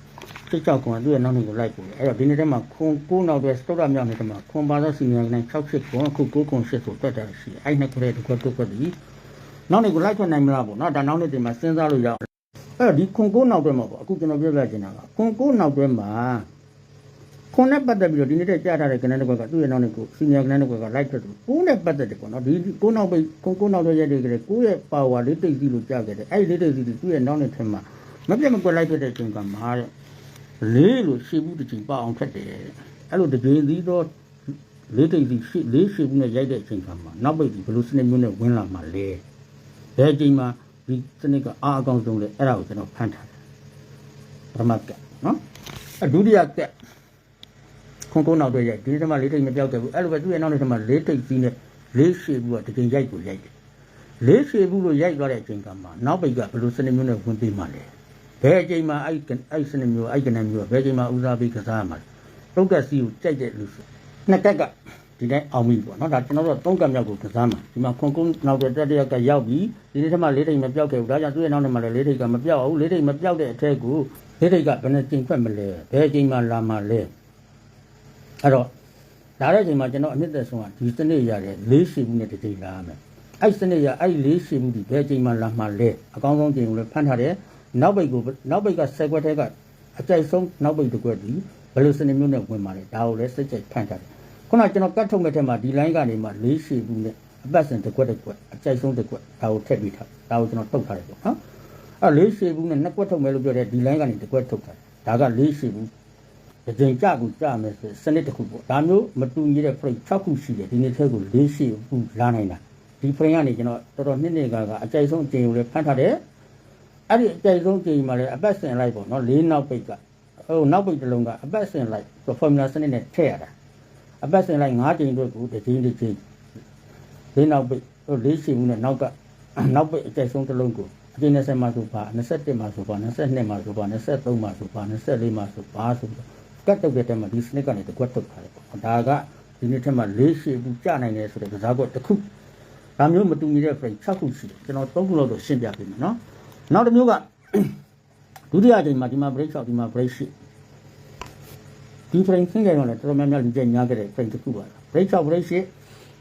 စိတ်ကြောက်ကွန်သူ့ရဲ့နောက်နှစ်ကိုလိုက်ပို့တယ်အဲ့တော့ဒီနေ့တည်းမှာခွန်ကိုနောက်တဲ့စတုဒ္ဓမြောက်နေတဲ့မှာခွန်ပါတော့စီနီယာကနေ6ဖြစ်ကွန်အခု9ကွန်8ဆိုတက်တာရှိတယ်အဲ့နှစ်ခွဲတစ်ခွဲတစ်ခွဲဒီနောက်နှစ်ကိုလိုက်ထွက်နိုင်မလားပေါ့နော်ဒါနောက်နှစ်တင်မှာစဉ်းစားလို့ရ အောင်အဲ့တော့ဒီခွန်ကိုနောက်တွဲမှာပေါ့အခုကျွန်တော်ပြောပြချင်တာကခွန်ကိုနောက်တွဲမှာခွန်နဲ့ပတ်သက်ပြီးတော့ဒီနေ့တည်းကြားထားတဲ့ကဏ္ဍတစ်ခွက်ကသူ့ရဲ့နောက်နှစ်ကိုစီနီယာကဏ္ဍတစ်ခွက်ကလိုက်ထွက်တယ်ကိုနဲ့ပတ်သက်တယ်ပေါ့နော်ဒီကိုနောက်ပိတ်ခွန်ကိုနောက်တွဲရက်တွေကလေးကိုရဲ့ပါဝါလေးတိတ်စီလို့ကြားခဲ့တယ်အဲ့ဒီလေးတိတ်စီသူ့ရဲ့နောက်နှစ်ထက်မှာမပြတ်မကွက်လိုက်ထွက်တဲ့အချိန်ကမှာတဲ့လေးလို့ရှေ့ဘူးတစ်ချိန်ပအောင်ထက်တယ်အဲ့လိုတစ်ချိန်သီးတော့လေးတိတ်စီရှေ့လေးရှေ့ဘူးနဲ့ရိုက်တဲ့အချိန်ကမှနောက်ပိတ်ဒီဘယ်လိုစနစ်မျိုးနဲ့ဝင်လာမှာလဲဘယ်အချိန်မှာ ဒီစနစ်ကအားအကောင်းဆုံးလဲအဲ့ဒါကိုကျွန်တော်ဖန်ထားတယ်ပထမကနော်အဒုတိယကခွန်ကုန်းနောက်တော့ရိုက်ဒီထဲမှာလေးတိတ်မပြောက်တယ်ဘူးအဲ့လိုပဲသူ့ရဲ့နောက်ထဲမှာလေးတိတ်စီးနဲ့လေးရှေ့ဘူးကတစ်ချိန်ရိုက်ကိုရိုက်တယ်လေးရှေ့ဘူးလို့ရိုက်သွားတဲ့အချိန်ကမှနောက်ပိတ်ကဘယ်လိုစနစ်မျိုးနဲ့ဝင်ပေးမှလဲဘယ်အချိန်မှာအဲ့အဲ့စနစ်မျိုးအဲ့ကနမျိုးဘယ်အချိန်မှာဦးစားပေးကစားရမှာလဲသုံးကက်စီကိုကြိုက်တဲ့လူဆိုနှစ်ကက်က ဒီတိုင်းအောင်ပြီပေါ့နော်ဒါကျွန်တော်တို့သုံးကက်မြောက်ကိုကစားမှာဒီမှာခွန်ကုန်းနောက်တဲ့တက်တရက်ကရောက်ပြီဒီနေ့ထက်မှလေးထိပ်မပြောက်ခဲ့ဘူးဒါကြောင့်သူ့ရဲ့နောက်ထဲမှာလည်းလေးထိပ်ကမပြောက်အောင်လေးထိပ်မပြောက်တဲ့အထက်ကိုလေးထိပ်ကဘယ်နဲ့ချိန်ခွက်မလဲဘယ်ချိန်မှလာမှလဲအဲ့တော့ဒါတဲ့အချိန်မှာကျွန်တော်အနှစ်သက်ဆုံးကဒီစနစ်ရတယ်လေးရှိဘူးနဲ့တစ်ချိန်လာရမယ်အဲ့စနစ်ရအဲ့လေးရှိဘူးဒီဘယ်ချိန်မှလာမှလဲအကောင်းဆုံးချိန်ကိုလည်းဖမ်းထားတယ်နောက်ပိတ်ကိုနောက်ပိတ်ကဆက်ခွက်ထဲကအကြိုက်ဆုံးနောက်ပိတ်တစ်ခွက်ဒီဘယ်လိုစနစ်မျိုးနဲ့ဝင်ပါလဲဒါကိုလည်းစိတ်ကြိုက်ဖမ်းထားတယ် ခုနကကျွန်တော်ကတ်ထုတ်မဲ့ထဲမှာဒီ line ကနေမှလေးရှိဘူးနဲ့အပတ်စဉ်တစ်ခွက်တစ်ခွက်အကြိုက်ဆုံးတစ်ခွက်ဒါကိုထည့်ပြီးထားဒါကိုကျွန်တော်တုတ်ထားတယ်ပေါ့နော်အဲ့လေးရှိဘူးနဲ့နှစ်ခွက်ထုတ်မယ်လို့ပြောတဲ့ဒီ line ကနေတစ်ခွက်ထုတ်ထားတယ်ဒါကလေးရှိဘူးဒီကြိမ်ကြကူကြမယ်ဆိုစနစ်တစ်ခုပေါ့ဒါမျိုးမတူညီတဲ့ frame 6ခုရှိတယ်ဒီနေ့ထဲကို၄ရှိခုလာနိုင်တာဒီ frame ကနေကျွန်တော်တော်တော်နှစ်နှစ်ကာကအကြိုက်ဆုံးအချိန်ကိုလည်းဖတ်ထားတယ်အဲ့ဒီအကြိုက်ဆုံးအချိန်မှာလည်းအပတ်စင်လိုက်ပေါ့နော်၄နောက်ပိတ်ကဟိုနောက်ပိတ်တစ်လုံးကအပတ်စင်လိုက်ဆို formula စနစ်နဲ့ထည့်ရတာ အပတ်စင်လိုက်၅ချိန်အတွက်ကိုတစ်ချိန်တစ်ချိန်၄နောက်ပိတ်ဟို၄ရှိမှုနဲ့နောက်ကနောက်ပိတ်အကြိုက်ဆုံးတစ်လုံးကိုအချိန်20မှာဆိုပါ21မှာဆိုပါ22မှာဆိုပါ23မှာဆိုပါ24မှာဆိုပါဆိုတော့ကတ်တုတ်တဲ့တဲမှာဒီစနစ်ကနေတကွက်တုတ်ထားတယ်ပေါ့ဒါကဒီနေ့ထက်မှ၄ရှိဘူးကြနိုင်တယ်ဆိုတဲ့ကစားကွက်တစ်ခုဒါမျိုးမတူညီတဲ့ frame 6ခုရှိတယ်ကျွန်တော်၃ခုလောက်တော့ရှင်းပြပေးမယ်နော်နောက်တစ်မျိုးကဒုတိယအချိန်မှာဒီမှာ break 6ဒီမှာ break ရှိ ဒီ frame ဆင်းကြတော့လည်းတော်တော်များများလူကျညာခဲ့တဲ့ frame တစ်ခုပါလား break 6 break ရှိ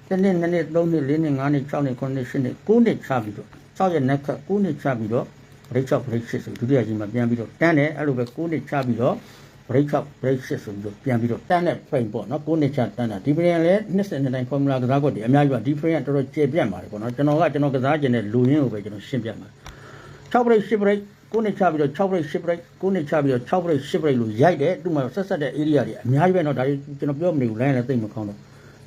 တစ်နှစ်နှစ်နှစ်သုံးနှစ်လေးနှစ်ငါးနှစ်6နှစ်9နှစ်10နှစ်9နှစ်ချပြီးတော့6ရက်နဲ့ခက်9နှစ်ချပြီးတော့ break 6 break ရှိဆိုဒုတိယအချိန်မှာပြန်ပြီးတော့တန်းတယ်အဲ့လိုပဲ9နှစ်ချပြီးတော့ break up break shift ဆိုပြီးတော့ပြန်ပြီးတော့တန်းတဲ့ frame ပေါ့နော်ကိုနှစ်ချတန်းတာဒီ frame လည်းနှစ်စနှစ်တိုင်း formula ကစားကွက်တွေအများကြီးပါဒီ frame ကတော်တော်ကျေပြန့်ပါတယ်ပေါ့နော်ကျွန်တော်ကကျွန်တော်ကစားခြင်းတဲ့လူရင်းကိုပဲကျွန်တော်ရှင်းပြမှာ6 break 10 break ကိုနှစ်ချပြီးတော့6 break 10 break ကိုနှစ်ချပြီးတော့6 break 10 break လို့ရိုက်တယ်သူ့မှာဆက်ဆက်တဲ့ area တွေအများကြီးပဲနော်ဒါကျွန်တော်ပြောမနေဘူး line လည်းသိမကောင်းတော့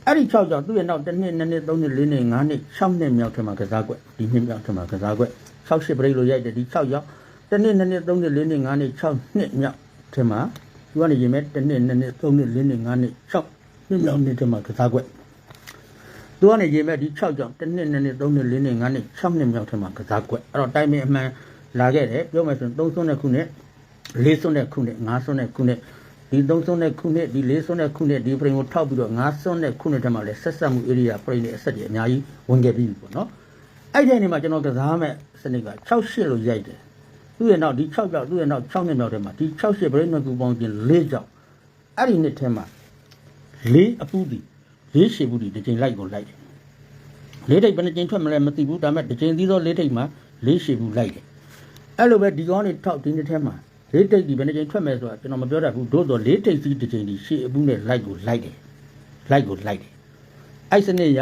အဲ့ဒီ6ကြောင့်သူ့ရဲ့နောက်တစ်နှစ်နှစ်နှစ်သုံးနှစ်လေးနှစ်ငါးနှစ်6နှစ်မြောက်ထက်မှာကစားကွက်ဒီနှစ်မြောက်ထက်မှာကစားကွက်6 10 break လို့ရိုက်တယ်ဒီ6ကြောင့်တစ်နှစ်နှစ်နှစ်သုံးနှစ်လေးနှစ်ငါးနှစ်6နှစ်မြောက်ထက်မှာသူကနေရင်မဲ့တစ်နှစ်နှစ်နှစ်သုံးနှစ်လေးနှစ်ငါးနှစ်6နှစ်မြောက်နှစ်တည်းမှာကစားကွက်သူကနေရင်မဲ့ဒီ6ကြောင့်တစ်နှစ်နှစ်နှစ်သုံးနှစ်လေးနှစ်ငါးနှစ်6နှစ်မြောက်ထက်မှာကစားကွက်အဲ့တော့တိုင်ပင်အမှန် လာခဲ့တယ်ပြောမယ်ဆိုရင်3ဆုံးတဲ့ခုနှစ်4ဆုံးတဲ့ခုနှစ်5ဆုံးတဲ့ခုနှစ်ဒီ3ဆုံးတဲ့ခုနှစ်ဒီ4ဆုံးတဲ့ခုနှစ်ဒီဖရင်ကိုထောက်ပြီးတော့5ဆုံးတဲ့ခုနှစ်တည်းမှာလည်းဆက်ဆက်မှု area ဖရင်နဲ့အဆက်တွေအများကြီးဝင်ခဲ့ပြီပေါ့နော်အဲ့ဒီနေမှာကျွန်တော်ကစားမဲ့စနစ်က6 8လို့ရိုက်တယ်သူ့ရဲ့နောက်ဒီ6ကြောက်သူ့ရဲ့နောက်6နှစ်မြောက်ထဲမှာဒီ6ရှစ်ဗရိတ်နှစ်ခုပေါင်းခြင်း၄ကြောက်အဲ့ဒီနှစ်ထဲမှာ၄အပူဒီ၄ရှစ်ဘူးဒီတစ်ချိန်လိုက်ကိုလိုက်တယ်၄ထိပ်ဘယ်နှချိန်ထွက်မလဲမသိဘူးဒါပေမဲ့တစ်ချိန်သီးသော၄ထိပ်မှာ၄ရှစ်ဘူးလိုက်တယ် အဲ့လိုပဲဒီကောင်းနေထောက်ဒီနှစ်ထဲမှာ၄ထိပ်ဒီဘယ်နှချိန်ထွက်မယ်ဆိုတာကျွန်တော်မပြောတတ်ဘူးတို့တော့၄ထိပ်စီးတစ်ချိန်ဒီရှစ်အပူနဲ့လိုက်ကိုလိုက်တယ်လိုက်ကိုလိုက်တယ်အဲ့စနစ်ရ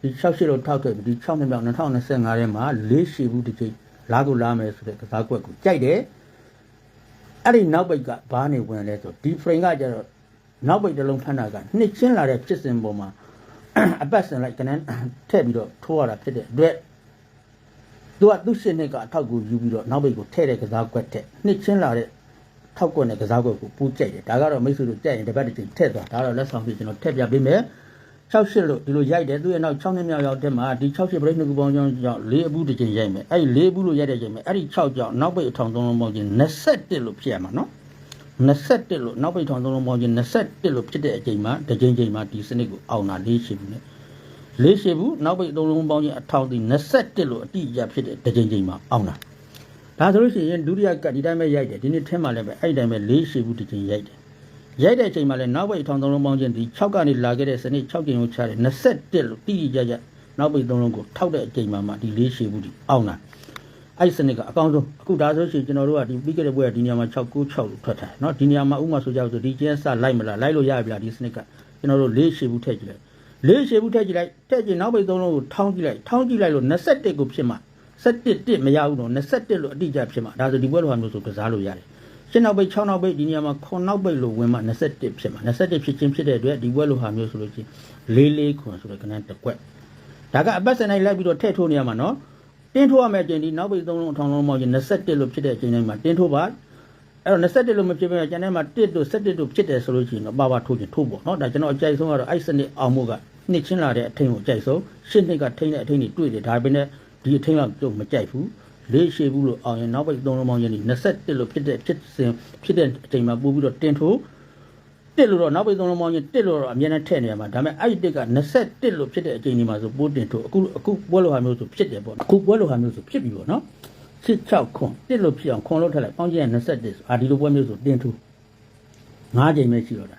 ဒီ6ရှစ်လို့ထောက်ခဲ့ပြီးဒီ6နှစ်မြောက်2025ထဲမှာ၄ရှစ်ဘူးတစ်ချိန်လာကိုလာမယ်ဆိုတဲ့ကစားကွက်ကိုကြိုက်တယ်အဲ့ဒီနောက်ပိတ်ကဘာနေဝင်လဲဆိုဒီ frame ကကျတော့နောက်ပိတ်တစ်လုံးဖမ်းတာကနှစ်ချင်းလာတဲ့ဖြစ်စဉ်ပေါ်မှာအပတ်စဉ်လိုက်ကနန်းထည့်ပြီးတော့ထိုးရတာဖြစ်တဲ့အတွက် သူကသူ့ရှင်းနှစ်ကအထောက်ကိုယူပြီးတော့နောက်ပိတ်ကိုထည့်တဲ့ကစားကွက်တဲ့နှစ်ချင်းလာတဲ့ထောက်ကွက်နဲ့ကစားကွက်ကိုပူးကြိုက်တယ်ဒါကတော့မိတ်ဆွေတို့ကြိုက်ရင်တစ်ပတ်တစ်ချိန်ထည့်သွားဒါတော့လက်ဆောင်ပြီးကျွန်တော်ထည့်ပြပေးမယ်68လို့ဒီလိုရိုက်တယ်သူရဲ့နောက်6နှစ်မြောက်ရောက်တဲ့မှာဒီ68 break နှစ်ခုပေါင်းကြောင်းကြောင့်၄အဘူးတစ်ချိန်ရိုက်မယ်အဲ့ဒီ၄အဘူးလို့ရိုက်တဲ့ချိန်မှာအဲ့ဒီ6ကြောင့်နောက်ပိတ်အထောင်သုံးလုံးပေါင်းခြင်း21လို့ဖြစ်ရမှာနော်21လို့နောက်ပိတ်ထောင်သုံးလုံးပေါင်းခြင်း21လို့ဖြစ်တဲ့အချိန်မှာတစ်ချိန်ချိန်မှာဒီစနစ်ကိုအောင်တာ၄ရှိဘူးနဲ့ ၄ရှိဘူးနောက်ပိတ်သုံးလုံးပေါင်းခြင်းအထောင်ဒီ21လို့အတိအကျဖြစ်တဲ့တစ်ချိန်ချိန်မှာအောင်တာဒါဆိုလို့ရှိရင်ဒုတိယကဒီတိုင်းပဲရိုက်တယ်ဒီနေ့ထင်းမှလည်းပဲအဲ့ဒီတိုင်းပဲ၄ရှိဘူးတစ်ချိန်ရိုက်တယ် ရိုက်တဲ့အချိန်မှာလည်းနောက်ပိတ်ထောင်သုံးလုံးပေါင်းခြင်းဒီ6ကနေလာခဲ့တဲ့စနစ်6ကျင်ကိုချတယ်21လို့တိတိကျကျနောက်ပိတ်သုံးလုံးကိုထောက်တဲ့အချိန်မှာမှဒီလေးရှည်ဘူးဒီအောင်တာအဲ့စနစ်ကအကောင်းဆုံးအခုဒါဆိုရှင်ကျွန်တော်တို့ကဒီပြီးခဲ့တဲ့ဘွဲကဒီနေရာမှာ696လို့ထွက်ထားတယ်เนาะဒီနေရာမှာဥမာဆိုကြဆိုဒီကျင်းစလိုက်မလားလိုက်လို့ရပြီလားဒီစနစ်ကကျွန်တော်တို့လေးရှည်ဘူးထည့်ကြည့်လိုက် လေးရှည်ဘူးထည့်ကြည့်လိုက်ထည့်ကြည့်နောက်ပိတ်သုံးလုံးကိုထောင်းကြည့်လိုက်ထောင်းကြည့်လိုက်လို့21ကိုဖြစ်မှာ17တစ်မရဘူးတော့21လို့အတိအကျဖြစ်မှာဒါဆိုဒီဘွဲလိုဟာမျိုးဆိုကစားလို့ရတယ်ရှင်းနောက်ပိတ်6နောက်ပိတ်ဒီနေရာမှာ9နောက်ပိတ်လို့ဝင်မှ21ဖြစ်မှာ21ဖြစ်ချင်းဖြစ်တဲ့အတွက်ဒီဘွဲလိုဟာမျိုးဆိုလို့ချင်းလေးလေးခွန်ဆိုတဲ့ကဏ္ဍတစ်ကွက်ဒါကအပတ်စံတိုင်းလိုက်ပြီးတော့ထည့်ထိုးနေရမှာနော်တင်းထိုးရမယ့်အချိန်ဒီနောက်ပိတ်3လုံးအထောင်လုံးပေါင်းချင်း21လို့ဖြစ်တဲ့အချိန်တိုင်းမှာတင်းထိုးပါအဲ့တော့21လို့မဖြစ်ဘဲကျန်တဲ့မှာ1တို့17တို့ဖြစ်တယ်ဆိုလို့ရှိရင်တော့ပါပါထိုးချင်းထိုးပေါ့နော်ဒါကျွန်တော်အကြိုက်ဆုံးကတော့အဲ့စနစ်အောင်မှုက နှစ်ချင်းလာတဲ့အထိန်ကိုအကြိုက်ဆုံးရှင်းနှစ်ကထိန်တဲ့အထိန်တွေတွေ့တယ်ဒါပေမဲ့ဒီအထိန်ကတော့မကြိုက်ဘူးလေးရှိဘူးလို့အောင်ရင်နောက်ပိတ်သုံးလုံးပေါင်းရင်21လို့ဖြစ်တဲ့ဖြစ်စဉ်ဖြစ်တဲ့အချိန်မှာပို့ပြီးတော့တင်ထိုးတစ်လို့တော့နောက်ပိတ်သုံးလုံးပေါင်းချင်းတစ်လို့တော့အမြဲတမ်းထည့်နေရမှာဒါပေမဲ့အဲ့ဒီတစ်က21လို့ဖြစ်တဲ့အချိန်ဒီမှာဆိုပိုးတင်ထုတ်အခုအခုပွဲလိုဟာမျိုးဆိုဖြစ်တယ်ပေါ့အခုပွဲလိုဟာမျိုးဆိုဖြစ်ပြီပေါ့နော်66ခွန်တစ်လို့ဖြစ်အောင်ခွန်လို့ထက်လိုက်ပေါင်းချင်းက21ဆိုအာဒီလိုပွဲမျိုးဆိုတင်ထုတ်၅ချိန်ပဲရှိတော့တာ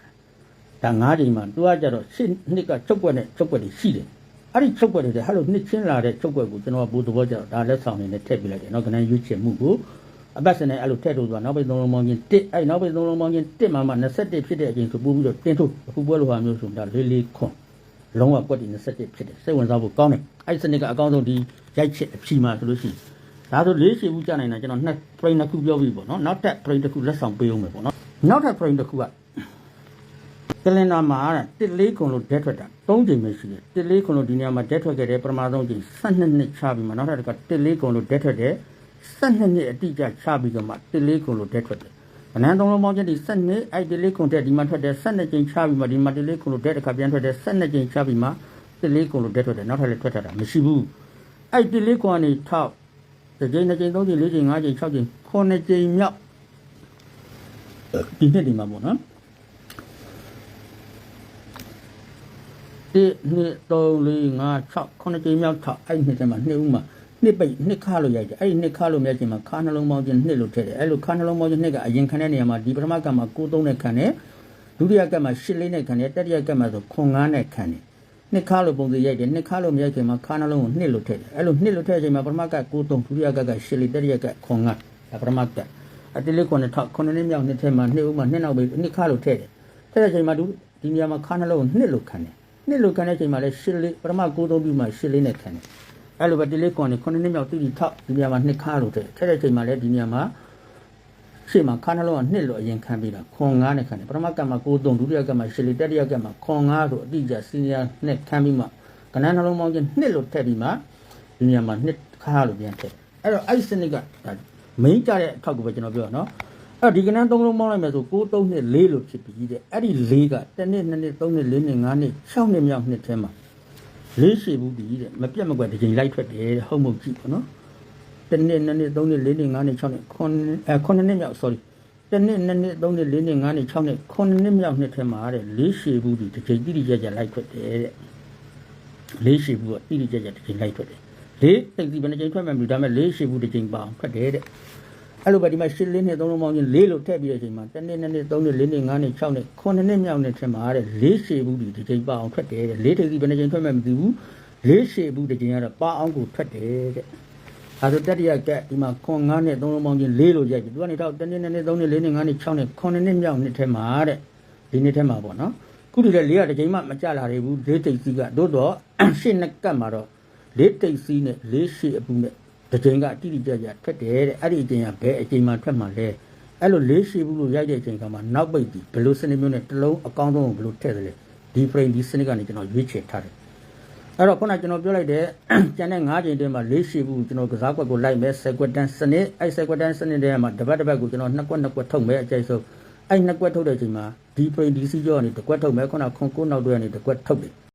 ဒါ၅ချိန်မှာသူကကြတော့ရှစ်နှစ်ကချုပ်ွက်နဲ့ချုပ်ွက်တွေရှိတယ်အဲ့ဒီချုပ်ွက်တွေဟဲ့လို့နှစ်ချင်းလာတဲ့ချုပ်ွက်ကိုကျွန်တော်ကဘိုးသဘောကျတော့ဒါလက်ဆောင်နေနဲ့ထည့်ပြလိုက်တယ်နော်ခဏရွေးချယ်မှုကိုအပတ်စနဲ့အဲ့လိုထည့်ထုတ်သွားနောက်ပိတ်သုံးလုံးပေါင်းချင်းတစ်အဲ့နောက်ပိတ်သုံးလုံးပေါင်းချင်းတစ်မှမှ21ဖြစ်တဲ့အချိန်ဆိုပို့ပြီးတော့တင်းထုတ်အခုပွဲလိုဟာမျိုးဆိုဒါလေးလေးခွန်လုံးဝကွက်တီ21ဖြစ်တယ်စိတ်ဝင်စားဖို့ကောင်းတယ်အဲ့စနစ်ကအကောင်းဆုံးဒီရိုက်ချက်အဖြီမှာဆိုလို့ရှိရင်ဒါဆိုလေးရှိဘူးကြာနိုင်တာကျွန်တော်နှစ် frame တစ်ခုပြောပြီးပေါ့နော်နောက်ထပ် frame တစ်ခုလက်ဆောင်ပေးအောင်မယ်ပေါ့နော်နောက်ထပ် frame တစ်ခုက ကလင်ဒါမှာတစ်လေးခွန်လို့ဓာတ်ထွက်တာ၃ချိန်ပဲရှိတယ်တစ်လေးခွန်လို့ဒီနေရာမှာဓာတ်ထွက်ခဲ့တယ်ပထမဆုံးချိန်12နှစ်ချပြီးမှနောက်ထပ်တစ်ခါတစ်လေးခွန်လို့ဓာတ်ထွက်တယ်12နှစ်အတိအကျချပြီးတော့မှတစ်လေးခုလို့တက်ထွက်တယ်။ဗနန်းသုံးလုံးပေါင်းချက်ဒီ12နှစ်အဲ့တစ်လေးခုတက်ဒီမှာထွက်တယ်12ကြိမ်ချပြီးမှဒီမှာတစ်လေးခုလို့တက်တစ်ခါပြန်ထွက်တယ်12ကြိမ်ချပြီးမှတစ်လေးခုလို့တက်ထွက်တယ်နောက်ထပ်လည်းထွက်ထတာမရှိဘူး။အဲ့တစ်လေးခုကနေထောက်တစ်ကြိမ်နှစ်ကြိမ်သုံးကြိမ်လေးကြိမ်ငါးကြိမ်၆ကြိမ်ခုနှစ်ကြိမ်မြောက်ဒီနှစ်ဒီမှာပေါ့နော်။ ဒီနှစ်3 4 5 6ခုနှစ်ကြိမ်မြောက်ထောက်အဲ့နှစ်ထဲမှာနှစ်ဦးမှာနှစ်ပိတ်နှစ်ခါလို့ရိုက်တယ်အဲ့ဒီနှစ်ခါလို့မြဲချင်းမှာခါနှလုံးပေါင်းချင်းနှစ်လို့ထည့်တယ်အဲ့လိုခါနှလုံးပေါင်းချင်းနှစ်ကအရင်ခံတဲ့နေရာမှာဒီပထမကမှာကိုသုံးနဲ့ခံတယ်ဒုတိယကမှာရှစ်လေးနဲ့ခံတယ်တတိယကမှာဆိုခွန်ငါးနဲ့ခံတယ်နှစ်ခါလို့ပုံစံရိုက်တယ်နှစ်ခါလို့မြဲချင်းမှာခါနှလုံးကိုနှစ်လို့ထည့်တယ်အဲ့လိုနှစ်လို့ထည့်ချိန်မှာပထမကကိုသုံးဒုတိယကကရှစ်လေးတတိယကခွန်ငါးဒါပထမကအတိလေးခွန်နဲ့ထောက်ခွန်နှစ်မြောက်နှစ်ထဲမှာနှစ်ဦးမှာနှစ်နောက်ပဲနှစ်ခါလို့ထည့်တယ်ထည့်တဲ့ချိန်မှာဒီဒီနေရာမှာခါနှလုံးကိုနှစ်လို့ခံတယ် နှစ်လို့ခံတဲ့ချိန်မှာလဲရှစ်လေးပထမကိုသုံးပြီးမှရှစ်လေးနဲ့ခံတယ်အဲ့လိုပဲဒီလေးကွန်နေခုနှစ်နှစ်မြောက်တိတိထောက်ဒီနေရာမှာနှစ်ခါလို့တဲ့ထက်တဲ့ချိန်မှာလည်းဒီနေရာမှာရှေ့မှာခါနှလုံးကနှစ်လို့အရင်ခံပြီးတာခွန်ငါးနဲ့ခံတယ်ပထမကမှာကိုသုံးဒုတိယကမှာရှစ်လီတတိယကမှာခွန်ငါးဆိုအတိအကျစီနီယာနဲ့ခံပြီးမှကနန်းနှလုံးပေါင်းချင်းနှစ်လို့ထည့်ပြီးမှဒီနေရာမှာနှစ်ခါလို့ပြန်ထည့်အဲ့တော့အဲ့စနစ်ကမိန်ကြတဲ့အထောက်ကိုပဲကျွန်တော်ပြောရနော် အဲ့ဒီကနန်းသုံးလုံးပေါင်းလိုက်မယ်ဆို6 3နှစ်4လို့ဖြစ်ပြီးတဲ့အဲ့ဒီ4ကတစ်နှစ်နှစ်နှစ်3နှစ်4နှစ်5နှစ်6နှစ်မြောက်နှစ်ထဲမှာလေးရှိဘူးဒီတဲ့မပြတ်မကွက်တစ်ချိန်လိုက်ထွက်တယ်တဲ့ဟုတ်မဟုတ်ကြည့်ပေါ့နော်တစ်နှစ်နှစ်နှစ်သုံးနှစ်လေးနှစ်ငါးနှစ်၆နှစ်ခုနှစ်အဲခုနှစ်နှစ်မြောက် sorry တစ်နှစ်နှစ်နှစ်သုံးနှစ်လေးနှစ်ငါးနှစ်၆နှစ်ခုနှစ်နှစ်မြောက်နှစ်ထဲမှာတဲ့လေးရှိဘူးဒီတစ်ချိန်တိတိကျကျလိုက်ထွက်တယ်တဲ့လေးရှိဘူးကတိတိကျကျတစ်ချိန်လိုက်ထွက်တယ်လေးသိစီဘယ်နှချိန်ထွက်မှမလို့ဒါပေမဲ့လေးရှိဘူးတစ်ချိန်ပါအောင်ထွက်တယ်တဲ့ အဲ့လိုပဲဒီမှာရှစ်လေးနှစ်သုံးလုံးပေါင်းချင်းလေးလို့ထည့်ပြီးတဲ့အချိန်မှာတစ်နှစ်နှစ်နှစ်သုံးနှစ်လေးနှစ်ငါးနှစ်၆နှစ်ခုနှစ်နှစ်မြောက်နှစ်ထဲမှာတဲ့လေးရှိဘူးဒီတစ်ချိန်ပါအောင်ထွက်တယ်တဲ့လေးသိစီဘယ်နှချိန်ထွက်မှမသိဘူးလေးရှည်ဘူးတစ်ချိန်ကတော့ပါအောင်ကိုထွက်တယ်တဲ့အဲဆိုတတိယကက်ဒီမှာခွန်9နဲ့3လုံးပေါင်းချင်း၄လို့ရိုက်ပြီသူကနေတော့1နှစ်2နှစ်3နှစ်4နှစ်5နှစ်6နှစ်9နှစ်မြောက်နှစ်ထဲမှာတဲ့ဒီနှစ်ထဲမှာပေါ့နော်ခုတည်းလေးကတစ်ချိန်မှမကြလာရဘူးလေးတိတ်စီးကသို့တော့ရှစ်နှစ်ကတ်မှာတော့လေးတိတ်စီးနဲ့လေးရှည်အပူနဲ့ တစ်ချိန်ကတိတိကျကျထွက်တယ်တဲ့အဲ့ဒီအချိန်ကဘယ်အချိန်မှထွက်မှာလဲအဲ့လိုလေးရှည်ဘူးလို့ရိုက်တဲ့အချိန်ကမှနောက်ပိတ်ပြီးဘယ်လိုစနစ်မျိုးနဲ့တစ်လုံးအကောင်းဆုံးကိုဘယ်လိုထည့်တယ်လဲဒီ frame ဒီစနစ်ကနေကျွန်တော်ရွေးချယ်ထားတယ်အဲ့တော့ခုနကကျွန်တော်ပြောလိုက်တဲ့ကျန်တဲ့၅ချိန်တည်းမှာ၄ရှိဘူးကျွန်တော်ကစားကွက်ကိုလိုက်မယ်ဆယ်ကွက်တန်းစနစ်အဲ့ဆယ်ကွက်တန်းစနစ်တည်းမှာတစ်ပတ်တစ်ပတ်ကိုကျွန်တော်နှစ်ကွက်နှစ်ကွက်ထုတ်မယ်အကျိဆုံးအဲ့နှစ်ကွက်ထုတ်တဲ့အချိန်မှာဒီ frame DC ကြောကနေတစ်ကွက်ထုတ်မယ်ခုနခွန်ကိုနောက်တွဲကနေတစ်ကွက်ထုတ်တယ်